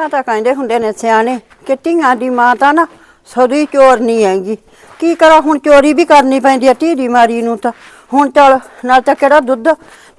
ਆ ਤਾਂ ਕਹਿੰਦੇ ਹੁੰਦੇ ਨੇ ਸਿਆਣੇ ਕਿ ਧੀਆਂ ਦੀ ਮਾਂ ਤਾਂ ਨਾ ਸਦੀ ਚੋਰ ਨਹੀਂ ਹੈਗੀ। ਕੀ ਕਰਾਂ, ਹੁਣ ਚੋਰੀ ਵੀ ਕਰਨੀ ਪੈਂਦੀ ਆ ਧੀ ਦੀ ਮਾਰੀ ਨੂੰ ਤਾਂ। ਹੁਣ ਚੱਲ, ਨਾਲ ਤਾਂ ਕਿਹੜਾ ਦੁੱਧ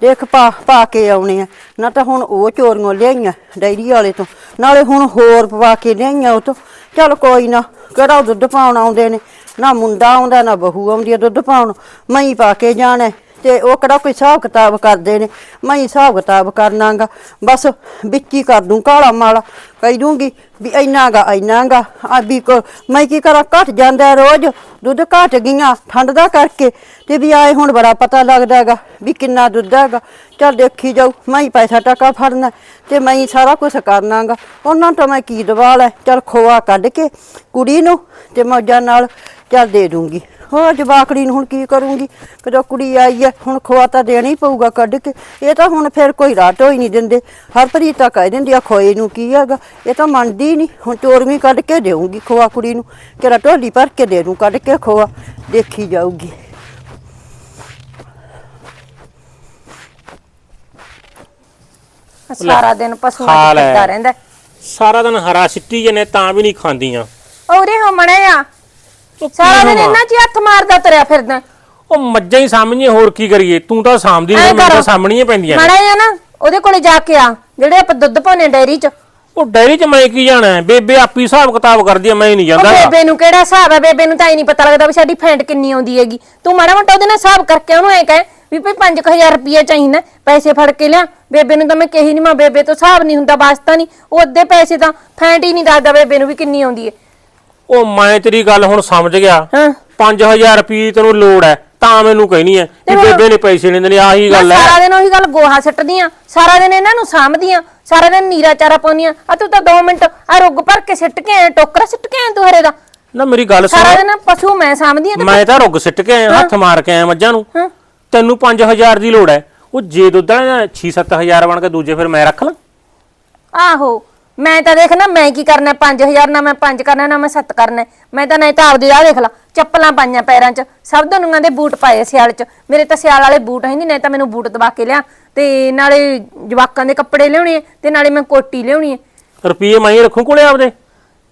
ਦੇਖ ਪਾ ਪਾ ਕੇ ਆਉਣੇ ਆ। ਨਾ ਤਾਂ ਹੁਣ ਉਹ ਚੋਰੀਆਂ ਲਿਆਈਆਂ ਡੈਰੀ ਵਾਲੇ ਤੋਂ। ਨਾਲੇ ਹੁਣ ਹੋਰ ਪਵਾ ਕੇ ਲਿਆਈਆਂ ਉਹ ਤੋਂ। ਚੱਲ ਕੋਈ ਨਾ, ਕਿਹੜਾ ਉਹ ਦੁੱਧ ਪਾਉਣ ਆਉਂਦੇ ਨੇ? ਨਾ ਮੁੰਡਾ ਆਉਂਦਾ, ਨਾ ਬਹੂ ਆਉਂਦੀ ਆ ਦੁੱਧ ਪਾਉਣ। ਮੈਂ ਹੀ ਪਾ ਕੇ ਜਾਣਾ। ਤੇ ਉਹ ਕਿਹੜਾ ਕੋਈ ਹਿਸਾਬ ਕਿਤਾਬ ਕਰਦੇ ਨੇ, ਮੈਂ ਹੀ ਹਿਸਾਬ ਕਿਤਾਬ ਕਰਨਾਗਾ, ਬਸ ਵਿੱਚ ਹੀ ਕਰ ਦੂੰ ਕਾਲਾ ਮਾਲਾ, ਕਹਿ ਦੂੰਗੀ ਵੀ ਇੰਨਾਗਾ ਇੰਨਾਗਾ, ਆ ਵੀ ਕੋ- ਮੈਂ ਕੀ ਕਰਾਂ, ਘਟ ਜਾਂਦਾ ਹੈ ਰੋਜ਼, ਦੁੱਧ ਘਟ ਗਈਆਂ ਠੰਡ ਦਾ ਕਰਕੇ, ਤੇ ਵੀ ਆਏ ਹੁਣ ਬੜਾ ਪਤਾ ਲੱਗਦਾ ਹੈਗਾ ਵੀ ਕਿੰਨਾ ਦੁੱਧ ਹੈਗਾ, ਚੱਲ ਦੇਖੀ ਜਾਊ, ਮੈਂ ਹੀ ਪੈਸਾ ਟਕਾ ਫੜਨਾ, ਤੇ ਮੈਂ ਹੀ ਸਾਰਾ ਕੁਝ ਕਰਨਾਗਾ, ਉਹਨਾਂ ਤੋਂ ਮੈਂ ਕੀ ਦਵਾਲ ਹੈ ਚੱਲ ਖੋਆ ਕੱਢ ਕੇ ਕੁੜੀ ਨੂੰ, ਤੇ ਮੌਜਾਂ ਨਾਲ ਚੱਲ ਦੇ ਦੂੰਗੀ। ਹੋਰ ਜਵਾਕੜੀ ਨੂੰ ਹੁਣ ਕੀ ਕਰੂੰਗੀ? ਕਦੋਂ ਕੁੜੀ ਆਈ ਹੈ ਹੁਣ ਖੋਆ ਤਾਂ ਦੇਣਾ ਹੀ ਪਊਗਾ ਕੱਢ ਕੇ। ਇਹ ਤਾਂ ਹੁਣ ਫਿਰ ਕੋਈ ਰਾਟ ਹੋਈ ਨਹੀਂ ਦਿੰਦੇ। ਹਰਪ੍ਰੀਤ ਤਾਂ ਕਹਿ ਦਿੰਦੀ ਆ ਖੋਏ ਨੂੰ ਕੀ ਹੈਗਾ? ਇਹ ਤਾਂ ਮੰਨਦੀ ਹੀ ਨਹੀਂ। ਹੁਣ ਚੋਰਵੀਂ ਕੱਢ ਕੇ ਦੇਊਂਗੀ ਖੋਆ ਕੁੜੀ ਨੂੰ। ਕਿਹੜਾ ਢੋਲੀ ਭਰ ਕੇ ਦੇ ਦੂੰ ਕੱਢ ਕੇ ਖੋਆ। ਦੇਖੀ ਜਾਊਗੀ। ਸਾਰਾ ਦਿਨ ਪਸ਼ੂਆਂ ਖਾ ਚ ਲੈ। ਫਿਰਦਾ ਰਹਿੰਦਾ। ਸਾਰਾ ਦਿਨ ਹਰਾ ਸਿੱਟੀ ਜਨੇ ਤਾਂ ਵੀ ਨਹੀਂ ਖਾਂਦੀਆਂ। ਔਰੇ ਹਮਣੇ ਆ। ਉਹ ਕੀ ਸਾਰਾ ਦਿਨ ਹੋਵਾਂ? ਇਹਨਾਂ ਚ ਹੀ ਹੱਥ ਮਾਰਦਾ ਤੁਰਿਆ ਫਿਰਦਾ। ਉਹ ਮੱਝਾਂ ਹੀ ਸਾਹਮਣੇ ਹੋਰ ਕੀ ਕਰੀਏ? ਤੂੰ ਤਾਂ ਸਾਂਭਦੀ ਐਂ ਮੈਨੂੰ ਕਰੋ। ਤਾਂ ਸਾਹਮਣੀਆਂ ਪੈਂਦੀਆਂ ਨੇ। ਮੜਾ ਨਾ ਉਹਦੇ ਕੋਲੇ ਜਾ ਕੇ ਆ ਜਿਹੜੇ ਆਪਾਂ ਦੁੱਧ ਪਾਉਨੇ ਡੈਰੀ ਚ। ਉਹ ਡੈਰੀ 'ਚ ਮੈਂ ਕੀ ਜਾਣਾ ਹੈ? ਬੇਬੇ ਆਪੀ ਹਿਸਾਬ ਕਿਤਾਬ ਕਰਦੀ ਆ ਮੈਂ ਹੀ ਨਹੀਂ ਉਹ ਜਾਂਦਾ ਬੇਬੇ ਨੂੰ ਕਿਹੜਾ ਹਿਸਾਬ ਹੈ ਬੇਬੇ ਨੂੰ ਤਾਂ ਹੀ ਨਹੀਂ ਪਤਾ ਲੱਗਦਾ ਵੀ ਸਾਡੀ ਫੈਂਟ ਕਿੰਨੀ ਆਉਂਦੀ ਹੈਗੀ। ਤੂੰ ਮਾੜਾ ਮੋਟਾ ਉਹਦੇ ਨਾਲ ਹਿਸਾਬ ਕਰਕੇ ਉਹਨੂੰ ਐ ਕਹੇ ਵੀ ਭਈ 5000 ਰੁਪਏ ਚਾਹੀਦਾ ਪੈਸੇ ਫੜ ਕੇ ਲਿਆ। ਬੇਬੇ ਨੂੰ ਤਾਂ ਮੈਂ ਕਹੀ ਨਹੀਂ ਮੈਂ ਬੇਬੇ ਤੋਂ ਹਿਸਾਬ ਨਹੀਂ ਹੁੰਦਾ ਵਾਸਤਾ ਨਹੀਂ। ਉਹ ਅੱਧੇ ਪੈਸੇ ਤਾਂ ਫੈਂਟ ਹੀ ਨਹੀਂ ਦੱਸਦਾ ਬੇਬੇ ਨੂੰ ਵੀ ਕਿੰਨੀ ਆਉਂਦੀ ਹੈ। ਉਹ ਮੈਂ ਤੇਰੀ ਗੱਲ ਹੁਣ ਸਮਝ ਗਿਆ। ਹਾਂ। 5000 ਰੁਪਏ ਤੈਨੂੰ ਲੋੜ ਹੈ ਤਾਂ ਮੈਨੂੰ ਕਹਿਣੀ ਹੈ ਕਿ ਬੇਬੇ ਨੇ ਪੈਸੇ ਨਹੀਂ ਦੇਣੇ ਆਹੀ ਗੱਲ ਹੈ। ਸਾਰਾ ਦਿਨ ਉਹੀ ਗੱਲ ਗੋਹਾ ਸੱਟਦੀਆਂ ਸਾਰਾ ਦਿਨ ਇਹਨਾਂ ਨੂੰ ਸਾਂਭਦੀਆਂ ਸਾਰਾ ਦਿਨ ਨੀਰਾ ਚਾਰਾ ਪਾਉਂਦੀਆਂ। ਆ ਤੂੰ ਤਾਂ 2 ਮਿੰਟ ਆ ਰੁੱਗ ਭਰ ਕੇ ਸਿੱਟ ਕੇ ਆਇਆ ਟੋਕਰਾ ਸਿੱਟ ਕੇ ਆਇਆ ਤੂੰ ਹਰੇ ਦਾ? ਨਾ ਮੇਰੀ ਗੱਲ ਸਾਰਾ ਸੁਣ। ਦਿਨ ਪਸ਼ੂ ਮੈਂ ਸਾਂਭਦੀਆਂ ਤੇ ਮੈਂ ਤਾਂ ਰੁੱਗ ਸਿੱਟ ਕੇ ਆਇਆ ਹੱਥ ਮਾਰ ਕੇ ਆਇਆ ਮੱਝਾਂ ਨੂੰ। ਤੈਨੂੰ 5000 ਦੀ ਲੋੜ ਹੈ। ਉਹ ਜੇ ਦੁੱਧ ਵਾਲਾ 6-7000 ਬਣ ਕੇ ਦੂਜੇ ਫਿਰ ਮੈਂ ਰੱਖ ਲਾਂ। ਆਹੋ। ਮੈਂ ਤਾਂ ਦੇਖ ਨਾ ਮੈਂ ਕੀ ਕਰਨਾ 5000 ਨਾ ਮੈਂ 5 ਕਰਨਾ ਨਾ ਮੈਂ 7 ਕਰਨਾ। ਮੈਂ ਤਾਂ ਨਹੀਂ ਤਾਂ ਆਪਦੀ ਰਾਹ ਦੇਖ ਲਾ ਚੱਪਲਾਂ ਪਾਈਆਂ ਪੈਰਾਂ 'ਚ ਸਭ ਦੁਨੀਆਂ ਦੇ ਬੂਟ ਪਾਏ ਸਿਆਲ 'ਚ। ਮੇਰੇ ਤਾਂ ਸਿਆਲ ਵਾਲੇ ਬੂਟ ਹੈ ਨਹੀਂ ਨਹੀਂ ਤਾਂ ਮੈਨੂੰ ਬੂਟ ਦਵਾ ਕੇ ਲਿਆ ਤੇ ਨਾਲੇ ਜਵਾਕਾਂ ਦੇ ਕੱਪੜੇ ਲਿਆਉਣੇ ਆ, ਤੇ ਨਾਲੇ ਮੈਂ ਕੋਟੀ ਲਿਆਉਣੀ ਹੈ ਰੁਪਏ ਮੈਂ ਹੀ ਰੱਖੂ ਕੋਲੇ ਆਪਦੇ?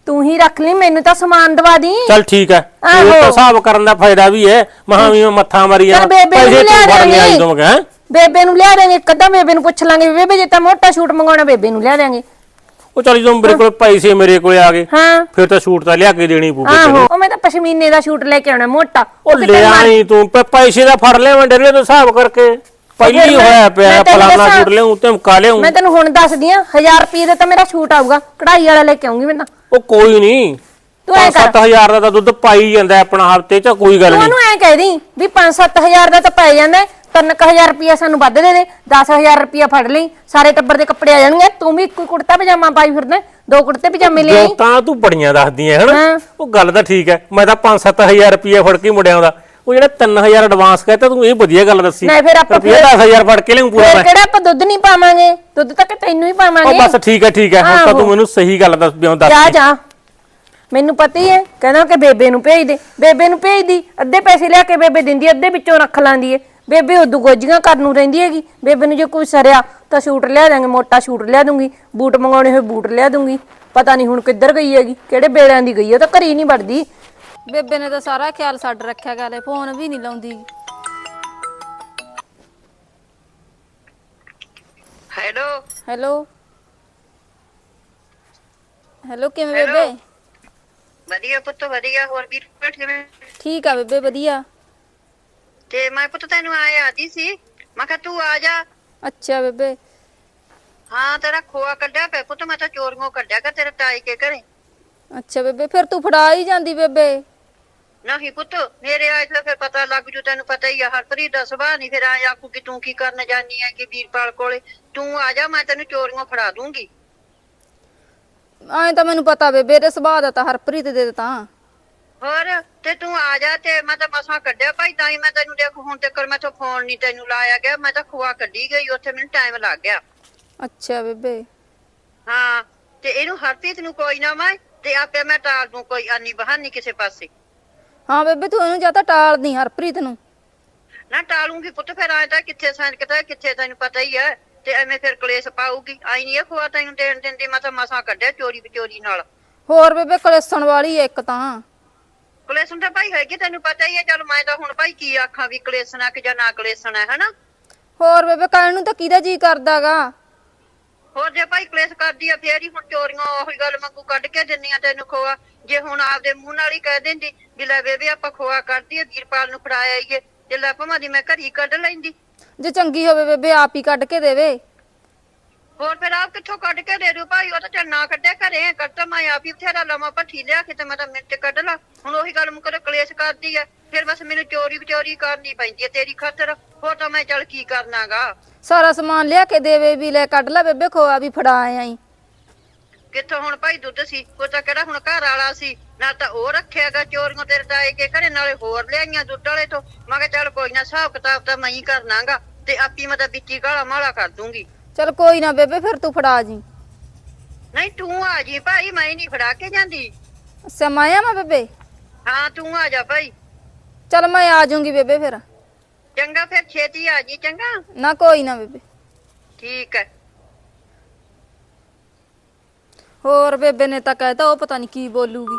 ਤੂੰ ਹੀ ਰੱਖ ਲਈ ਮੈਨੂੰ ਤਾਂ ਸਮਾਨ ਦਵਾ ਦੀ। ਚੱਲ ਠੀਕ ਹੈ। ਇਹ ਤਾਂ ਹਿਸਾਬ ਕਰਨ ਦਾ ਫਾਇਦਾ ਵੀ ਹੈ ਮਹਾਂ ਵੀ ਮੈਂ ਮੱਥਾ ਮਾਰੀ ਚੱਲ ਜਾਣਾ ਬੇਬੇ ਨੂੰ ਪੈਸੇ ਲਿਆ ਤੂੰ ਫੜ ਲਿਆ ਦੇਂਗੇ। ਬੇਬੇ ਨੂੰ ਲਿਆ ਦੇਂਗੇ ਕਦਾਂ ਬੇਬੇ ਨੂੰ ਪੁੱਛ ਲਾਂਗੇ ਵੀ ਬੇਬੇ ਜੇ ਤਾਂ ਮੋਟਾ ਸ਼ੂਟ ਮੰਗਾਉਣਾ ਬੇਬੇ ਨੂੰ ਲਿਆ ਦੇਂਗੇ ਉਹ ਚੱਲ ਜਦੋਂ ਮੇਰੇ ਕੋਲ ਪੈਸੇ ਮੇਰੇ ਕੋਲੇ ਆ ਗਏ। ਹਾਂ। ਫਿਰ ਤਾਂ ਛੂਟ ਤਾਂ ਲਿਆ ਕੇ ਦੇਣੀ ਪਊਗੀ ਆਹੋ ਤੈਨੂੰ। ਉਹ ਮੈਂ ਤਾਂ ਪਸ਼ਮੀਨੇ ਦਾ ਸ਼ੂਟ ਲੈ ਕੇ ਆਉਣਾ ਮੋਟਾ। ਉਹ ਕਿਤੇ ਲਿਆ ਮਾਰ- ਨਹੀਂ ਤੂੰ ਪ- ਪੈਸੇ ਦਾ ਫੜ ਲਿਆ ਮੈਂ ਡਰੇ ਤੋਂ ਹਿਸਾਬ ਕਰਕੇ। ਪਹਿਲੀ ਮੈਂ- ਹੋਇਆ ਪਿਆ ਮੈਂ ਤੈਨੂੰ ਫਲਾਣਾ ਦੱਸਾਂ। ਛੂਟ ਲਿਆਉਂ ਧਮਕਾ ਲਿਆਉਂ। ਮੈਂ ਤੈਨੂੰ ਹੁਣ ਦੱਸਦੀ ਆ 1000 ਰੁਪਏ ਦਾ ਤਾਂ ਮੇਰਾ ਸ਼ੂਟ ਆਊਗਾ ਕਢਾਈ ਵਾਲਾ ਲੈ ਕੇ ਆਉਂਗੀ ਮੈਂ ਤਾਂ। ਉਹ ਕੋਈ ਨਹੀਂ ਤੂੰ ਐਂ ਕਰ। 7000 ਦਾ ਤਾਂ ਦੁੱਧ ਪਾਈ ਜਾਂਦਾ ਹੈ ਆਪਣਾ ਹਫ਼ਤੇ ਚ ਕੋਈ ਗੱਲ ਤੂੰ ਨਹੀਂ ਉਹਨੂੰ ਐ ਕਹਿ ਦੀ ਵੀ 5-7000 ਦਾ ਤਾਂ ਪੈ ਜਾਂਦਾ 3000 ਰੁਪਏ ਸਾਨੂੰ ਵੱਧ ਦੇ ਦੇ 10000 ਰੁਪਏ ਫੜ ਲਈ ਸਾਰੇ ਟੱਬਰ ਦੇ ਕੱਪੜੇ ਆ ਜਾਣਗੇ ਤੂੰ ਵੀ ਇੱਕੋ ਹੀ ਕੁੜਤਾ ਪਜਾਮਾ ਪਾਈ ਫਿਰਦਾ ਦੋ ਕੁੜਤੇ ਪਜਾਮੇ ਲੈ ਆਈ। ਤਾਂ ਤੂੰ ਬੜੀਆਂ ਦੱਸਦੀਆਂ ਹੈ। ਹਨਾ ਉਹ ਗੱਲ ਤਾਂ ਠੀਕ ਹੈ ਮੈਂ ਤਾਂ 5-7000 ਰੁਪਏ ਫੜ ਕੇ ਮੁੰਡਿਆਂ ਦਾ ਉਹ ਜਿਹੜਾ 3000 ਐਡਵਾਂਸ ਕਹਿੰਦਾ ਤੂੰ ਇਹ ਵਧੀਆ ਗੱਲ ਦੱਸੀ। ਨਹੀਂ, ਫਿਰ ਆਪਾਂ ਰੁਪਈਆ 10000 ਫੜ ਕੇ ਲਿਆਉਂ ਪੂਰਾ ਫੇਰ ਮੈਂ। ਕਿਹੜਾ ਆਪਾਂ ਦੁੱਧ ਨਹੀਂ ਪਾਵਾਂਗੇ? ਦੁੱਧ ਤਾਂ ਕਿ ਤੈਨੂੰ ਹੀ ਉਹ ਪਾਵਾਂਗੇ। ਬਸ ਠੀਕ ਹੈ ਠੀਕ ਹੈ ਹੁਣ ਤਾਂ ਆਹੋ। ਤੂੰ ਮੈਨੂੰ ਸਹੀ ਗੱਲ ਦੱਸ ਬਿਉਂ ਦੱਸ ਜਾ ਜਾ। ਮੈਨੂੰ ਪਤਾ ਹੀ ਹੈ ਕਹਿੰਦਾ ਕਿ ਬੇਬੇ ਨੂੰ ਭੇਜ ਦੇ। ਬੇਬੇ ਨੂੰ ਭੇਜ ਦੀ ਅੱਧੇ ਪੈਸੇ ਲਿਆ ਕੇ ਬੇਬੇ ਦਿੰਦੀ ਅੱਧੇ ਵਿੱਚੋਂ ਰੱਖ ਲਾਂਦੀ ਏ ਬੇਬੇ ਉਦੋਂ ਗੋਜੀਆਂ ਕਰਨ ਨੂੰ ਰਹਿੰਦੀ ਹੈਗੀ। ਬੇਬੇ ਨੂੰ ਜੇ ਕੋਈ ਸਰਿਆ ਤਾਂ ਸ਼ੂਟ ਲਿਆ ਦਾਂਗੇ ਮੋਟਾ ਸ਼ੂਟ ਲਿਆ ਦੂੰਗੀ। ਬੂਟ ਮੰਗਾਉਣੇ ਹੋਏ ਬੂਟ ਲਿਆ ਦੂੰਗੀ। ਪਤਾ ਨਹੀਂ ਹੁਣ ਕਿੱਧਰ ਗਈ ਹੈਗੀ ਕਿਹੜੇ ਬੇੜਿਆਂ ਦੀ ਗਈ ਹੈ ਉਹ ਤਾਂ ਘਰੀ ਨਹੀਂ ਵੜਦੀ। ਬੇਬੇ ਨੇ ਤਾਂ ਸਾਰਾ ਖਿਆਲ ਛੱਡ ਰੱਖਿਆ ਗਾਲੇ ਫੋਨ ਵੀ ਨਹੀਂ ਲਾਉਂਦੀ। ਹੈਲੋ। ਹੈਲੋ। ਹੈਲੋ ਕਿਵੇਂ ਬੇਬੇ? ਵਧੀਆ ਪੁੱਤ ਵਧੀਆ। ਹੋਰ ਵੀ ਕਿਵੇਂ? ਠੀਕ ਆ ਬੇਬੇ ਵਧੀਆ। ਤੇ ਮੈਂ ਪੁੱਤ ਤੈਨੂੰ ਆਏ ਆਦੀ ਸੀ ਮੈਂ ਕਿਹਾ ਤੂੰ ਆ ਜਾ। ਅੱਛਾ ਬੇਬੇ। ਹਾਂ ਤੇਰਾ ਖੋਆ ਕੱਢਿਆ ਪਿਆ ਪੁੱਤ ਮੈਂ ਤਾਂ ਚੋਰੀਆਂ ਕੱਢਿਆ ਕਰ ਤੇਰੇ ਤਾਈ ਕੇ ਘਰੇ। ਅੱਛਾ ਬੇਬੇ ਫਿਰ ਤੂੰ ਫੜਾ ਹੀ ਜਾਂਦੀ ਬੇਬੇ। ਨਹੀਂ ਪੁੱਤ ਮੇਰੇ ਆਏ ਤਾਂ ਫਿਰ ਪਤਾ ਲੱਗ ਜੂ ਤੈਨੂੰ ਪਤਾ ਹੀ ਆ ਹਰਪ੍ਰੀਤ ਦਾ ਸੁਭਾਅ ਨਹੀਂ ਫਿਰ ਆਇਆ ਆਖੂ ਕਿ ਤੂੰ ਕੀ ਕਰਨ ਜਾਨੀ ਹੈ ਕਿ ਵੀਰਪਾਲ ਕੋਲੇ। ਤੂੰ ਆ ਜਾ ਮੈਂ ਤੈਨੂੰ ਚੋਰੀਆਂ ਫੜਾ ਦੂੰਗੀ। ਐਂ ਤਾਂ ਮੈਨੂੰ ਪਤਾ ਬੇਬੇ ਦੇ ਸੁਭਾਅ ਦਾ ਤਾਂ ਹਰਪ੍ਰੀਤ ਦੇ ਤਾਂ। ਹੋਰ ਤੇ ਤੂੰ ਆ ਜਾ ਤੇ ਮੈਂ ਤਾਂ ਮਸਾਂ ਕੱਢਿਆ ਭਾਈ ਤਾਂ ਹੀ ਮੈਂ ਤੈਨੂੰ ਦੇਖ ਹੁਣ ਤੱਕ ਮੈਂ ਤੋਂ ਫੋਨ ਨਹੀਂ ਤੈਨੂੰ ਲਾਇਆ ਗਿਆ ਮੈਂ ਤਾਂ ਖੋਆ ਕੱਢੀ ਗਈ ਉੱਥੇ ਮੈਨੂੰ ਟਾਈਮ ਲੱਗ ਗਿਆ। ਅੱਛਾ ਬੇਬੇ। ਹਾਂ ਤੇ ਇਹਨੂੰ ਹਰਪ੍ਰੀਤ ਨੂੰ ਕੋਈ ਨਾ ਮੈਂ ਤੇ ਆਪੇ ਮੈਂ ਟਾਲ ਦੂੰ ਕੋਈ ਆਨੀ ਬਹਾਨੀ ਕਿਸੇ ਪਾਸੇ। ਹਾਂ ਬੇਬੇ ਤੂੰ ਇਹਨੂੰ ਜਾਂ ਤਾਂ ਟਾਲਦੀ ਹਰਪ੍ਰੀਤ ਨੂੰ। ਨਾ ਟਾਲੂੰਗੀ ਪੁੱਤ ਫਿਰ ਆਏ ਤਾਂ ਕਿੱਥੇ ਸੈਨ ਕਿਤਾ ਕਿੱਥੇ ਤੈਨੂੰ ਪਤਾ ਹੀ ਹੈ ਤੇ ਐਵੇਂ ਫਿਰ ਕਲੇਸ਼ ਪਾਊਗੀ। ਆਈ ਨਹੀਂ ਇਹ ਖੋਆ ਤੈਨੂੰ ਦੇਣ ਦਿੰਦੀ ਮੈਂ ਤਾਂ ਮਸਾਂ ਕੱਢਿਆ ਚੋਰੀ ਵਿਚੋਰੀ ਨਾਲ। ਹੋਰ ਬੇਬੇ ਕਲੇਸਣ ਵਾਲੀ ਐ ਇੱਕ ਤਾਂ। ਕਲੇਸ਼ਨ ਤਾਂ ਭਾਈ ਹੈਗੀ ਤੈਨੂੰ ਪਤਾ ਹੀ ਹੈ ਚਲ ਮੈਂ ਤਾਂ ਹੁਣ ਭਾਈ ਕੀ ਆਖਾਂ ਵੀ ਕਲੇਸ਼ਣਾ ਕਿ ਜਾਂ ਨਾ ਕਲੇਸ਼ਣਾ ਹੈ ਹਨਾ? ਹੋਰ ਬੇਬੇ ਕਹਿਣ ਨੂੰ ਤਾਂ ਕਿਹਦਾ ਜੀ ਕਰਦਾਗਾ? ਹੋਰ ਜੇ ਭਾਈ ਕਲੇਸ਼ ਕਰਦੀ ਆ ਫੇਰ ਹੀ ਹੁਣ ਚੋਰੀਆਂ ਉਹੀ ਗੱਲ ਮੰਗੂ ਕੱਢ ਕੇ ਦਿੰਨੀਆਂ ਤੈਨੂੰ ਖੋਆ। ਜੇ ਹੁਣ ਆਪਦੇ ਮੂੰਹ ਨਾਲ ਹੀ ਕਹਿ ਦਿੰਦੀ ਵੀ ਲੈ ਬੇਬੇ ਆਪਾਂ ਖੋਆ ਕੱਢਦੀ ਆ ਵੀਰਪਾਲ ਨੂੰ ਫੜਾ ਆਈਏ। ਤੇ ਲੈ ਭਮਾ ਦੀ ਮੈਂ ਘਰੀ ਕੱਢ ਲੈਂਦੀ। ਜੇ ਚੰਗੀ ਹੋਵੇ ਬੇਬੇ ਆਪ ਹੀ ਕੱਢ ਕੇ ਦੇਵੇ। ਹੋਰ ਫਿਰ ਆਪ ਕਿੱਥੋਂ ਕੱਢ ਕੇ ਦੇ ਦੂ ਭਾਈ? ਉਹ ਤਾਂ ਚੱਲ ਨਾ ਕੱਢਿਆ ਘਰੇ। ਕੱਢਤਾ ਮੈਂ ਆਪ ਹੀ ਬਥੇਰਾ ਲਵਾਂ ਭੱਠੀ ਲਿਆ ਕੇ ਤੇ ਮੈਂ ਤਾਂ ਮਿੰਟ ਕੱਢ ਲਾ। ਹੁਣ ਉਹੀ ਗੱਲ ਮੁਕਰ ਕਲੇਸ਼ ਕਰਦੀ ਆ। ਫਿਰ ਬਸ ਮੈਨੂੰ ਚੋਰੀ ਵਿਚੋਰੀ ਕਰਨੀ ਪੈਂਦੀ ਆ ਤੇਰੀ ਖਾਤਰ। ਹੋਰ ਤਾਂ ਮੈਂ ਚੱਲ ਕੀ ਕਰਨਾਗਾ? ਸਾਰਾ ਸਮਾਨ ਲਿਆ ਕੇ ਦੇਵੇ ਵੀ ਲੈ ਕੱਢ ਲੈ ਬੇਬੇ ਖੋਆ ਵੀ ਫੜਾ ਆਈ ਕਿੱਥੋਂ ਹੁਣ ਭਾਈ ਦੁੱਧ ਸੀ? ਉਹ ਤਾਂ ਕਿਹੜਾ ਹੁਣ ਘਰ ਵਾਲਾ ਸੀ? ਨਾ ਤਾਂ ਉਹ ਰੱਖਿਆਗਾ ਚੋਰੀਆਂ ਤੇਰੇ ਤਾਏ ਕੇ ਘਰੇ ਨਾਲੇ ਹੋਰ ਲਿਆਈਆਂ ਦੁੱਧ ਵਾਲੇ ਤੋਂ। ਮੈਂ ਕਿਹਾ ਚੱਲ ਕੋਈ ਨਾ ਹਿਸਾਬ ਕਿਤਾਬ ਤਾਂ ਮੈਂ ਹੀ ਕਰਨਾਗਾ। ਤੇ ਆਪੀ ਮੈਂ ਤਾਂ ਵਿੱਚੀ ਗਾਲਾ ਮਾਲਾ ਕਰ ਦੂੰਗੀ। ਚਲ ਕੋਈ ਨਾ ਬੇਬੇ ਫਿਰ ਤੂੰ ਫੜਾ ਜੀ। ਨਹੀਂ ਤੂੰ ਆ ਜੀ ਭਾਈ ਮੈਂ ਨਹੀਂ ਫੜਾ ਕੇ ਜਾਂਦੀ। ਸਮਾਇਆ ਮੈਂ ਬੇਬੇ? ਹਾਂ ਤੂੰ ਆ ਜਾ ਭਾਈ। ਚਲ ਮੈਂ ਆ ਜਾਊਂਗੀ ਬੇਬੇ ਫਿਰ। ਚੰਗਾ ਫਿਰ ਛੇਤੀ ਆ ਜੀ ਚੰਗਾ? ਨਾ ਕੋਈ ਨਾ ਬੇਬੇ। ਠੀਕ ਹੈ। ਹੋਰ ਬੇਬੇ ਨੇ ਤਾਂ ਕਹਿਤਾ ਉਹ ਪਤਾ ਨਹੀਂ ਕੀ ਬੋਲੂਗੀ।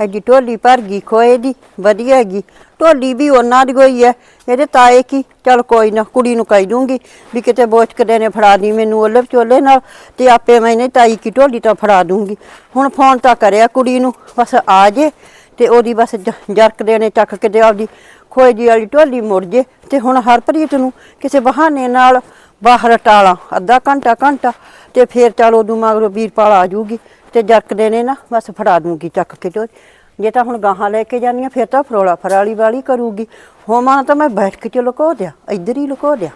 ਐਡੀ ਢੋਲੀ ਭਰ ਗਈ ਖੋਏ ਦੀ ਵਧੀਆ ਹੈਗੀ। ਢੋਲੀ ਵੀ ਉਹਨਾਂ ਦੀ ਹੋਈ ਹੈ। ਇਹਦੇ ਤਾਏ ਕੀ? ਚਲ ਕੋਈ ਨਾ, ਕੁੜੀ ਨੂੰ ਕਹਿ ਦੂੰਗੀ ਵੀ ਕਿਤੇ ਬੋਚਕਦੇ ਨੇ ਫੜਾ ਦੀ ਮੈਨੂੰ ਉਹਲੇ ਵਿਚੋਲੇ ਨਾਲ ਤੇ ਆਪੇ ਮੈਨੇ ਤਾਈ ਕੀ ਢੋਲੀ ਤਾਂ ਫੜਾ ਦੂੰਗੀ। ਹੁਣ ਫੋਨ ਤਾਂ ਕਰਿਆ ਕੁੜੀ ਨੂੰ, ਬਸ ਆ ਜੇ ਤੇ ਉਹਦੀ ਬਸ ਜ- ਜਰਕਦੇ ਨੇ ਚੱਕ ਕੇ ਤੇ ਆਪਦੀ ਖੋਏ ਜੀ ਵਾਲੀ ਢੋਲੀ ਮੁੜ ਜੇ ਤੇ ਹੁਣ ਹਰਪ੍ਰੀਤ ਨੂੰ ਕਿਸੇ ਬਹਾਨੇ ਨਾਲ ਬਾਹਰ ਟਾਲਾਂ, ਅੱਧਾ ਘੰਟਾ ਘੰਟਾ ਤੇ ਫੇਰ ਚਲ ਉਦੋਂ ਮਗਰੋਂ ਵੀਰਪਾਲ ਆ ਜੂਗੀ ਤੇ ਜਰਕਦੇ ਨੇ ਨਾ ਬਸ ਫੜਾ ਦੂੰਗੀ ਚੱਕ ਕੇ ਢੋਲੀ। ਜੇ ਤਾਂ ਹੁਣ ਗਾਹਾਂ ਲੈ ਕੇ ਜਾਨੀਆਂ ਫਿਰ ਤਾਂ ਫਰੋਲਾ ਫਰਾਲੀ ਵਾਲੀ ਕਰੂਗੀ। ਹੋਵਾਂ ਤਾਂ ਮੈਂ ਬੈਠ ਕੇ ਚ ਲੁਕੋ ਦਿਆਂ, ਇੱਧਰ ਹੀ ਲੁਕੋ ਦਿਆਂ।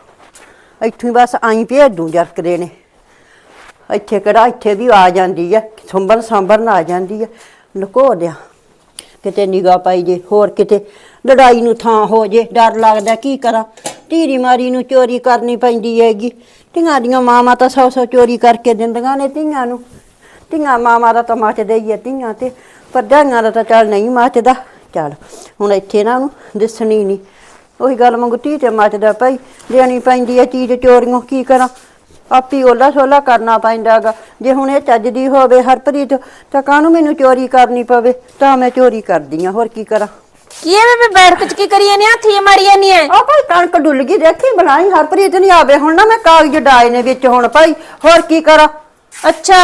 ਇੱਥੋਂ ਹੀ ਬਸ ਆਈ ਭੇਜ ਦੂੰ ਜਰਕਦੇ ਨੇ। ਇੱਥੇ ਕਿਹੜਾ, ਇੱਥੇ ਵੀ ਆ ਜਾਂਦੀ ਹੈ ਸੰਭਰ ਸੰਭਰਨ ਆ ਜਾਂਦੀ ਹੈ ਲੁਕੋ ਦਿਆਂ। ਕਿਤੇ ਨਿਗਾਹ ਪਾਈ ਜੇ, ਹੋਰ ਕਿਤੇ ਲੜਾਈ ਨੂੰ ਥਾਂ ਹੋ ਜੇ, ਡਰ ਲੱਗਦਾ ਕੀ ਕਰਾਂ। ਧੀਰੀ ਮਾਰੀ ਨੂੰ ਚੋਰੀ ਕਰਨੀ ਪੈਂਦੀ ਹੈਗੀ। ਧੀਆਂ ਦੀਆਂ ਮਾਵਾਂ ਤਾਂ ਸੌ ਸੌ ਚੋਰੀ ਕਰਕੇ ਦਿੰਦੀਆਂ ਨੇ ਧੀਆਂ ਨੂੰ। ਧੀਆਂ ਮਾਵਾਂ ਦਾ ਤਾਂ ਮੱਚਦਾ ਹੀ ਹੈ ਧੀਆਂ ਤੇ। ਪਰਜਾਈਆਂ ਦਾ ਤਾਂ ਚੱਲ ਨਹੀਂ ਮੱਚਦਾ ਚੱਲ। ਹੁਣ ਇੱਥੇ ਨਾ ਉਹਨੂੰ ਦਿਸਣੀ ਨਹੀਂ। ਉਹੀ ਗੱਲ ਮੰਗੂ ਧੀ ਤੇ ਮੱਚਦਾ ਭਾਈ ਦੇਣੀ ਪੈਂਦੀ ਹੈ ਚੀਜ਼ ਚੋਰੀਆਂ ਕੀ ਕਰਾਂ? ਆਪੀ ਓਲਾ ਸੋਲਾ ਕਰਨਾ ਪੈਂਦਾਗਾ ਜੇ ਹੁਣ ਇਹ ਚੱਜਦੀ ਹੋਵੇ ਹਰਪ੍ਰੀਤ ਤਾਂ ਕਾਹਨੂੰ ਮੈਨੂੰ ਚੋਰੀ ਕਰਨੀ ਪਵੇ? ਤਾਂ ਮੈਂ ਚੋਰੀ ਕਰਦੀ ਆ ਹੋਰ ਕੀ ਕਰਾਂ? ਕੀ ਐ ਬੇਬੇ ਬੈਠ ਕੇ ਕੀ ਕਰੀ ਜਾਂਦੀ ਹੱਥੀ ਮਾਰੀ ਜਾਂਦੀ ਐ? ਆ ਭਾਈ ਕਣਕ ਡੁੱਲ ਗਈ ਦੇਖੀ ਬਣਾਈ ਹਰਪ੍ਰੀਤ ਨਹੀਂ ਆਵੇ। ਹੁਣ ਨਾ ਮੈਂ ਕਾਗਜ਼ ਡਾਏ ਨੇ ਵਿੱਚ ਹੁਣ ਭਾਈ। ਹੋਰ ਕੀ ਕਰਾਂ? ਅੱਛਾ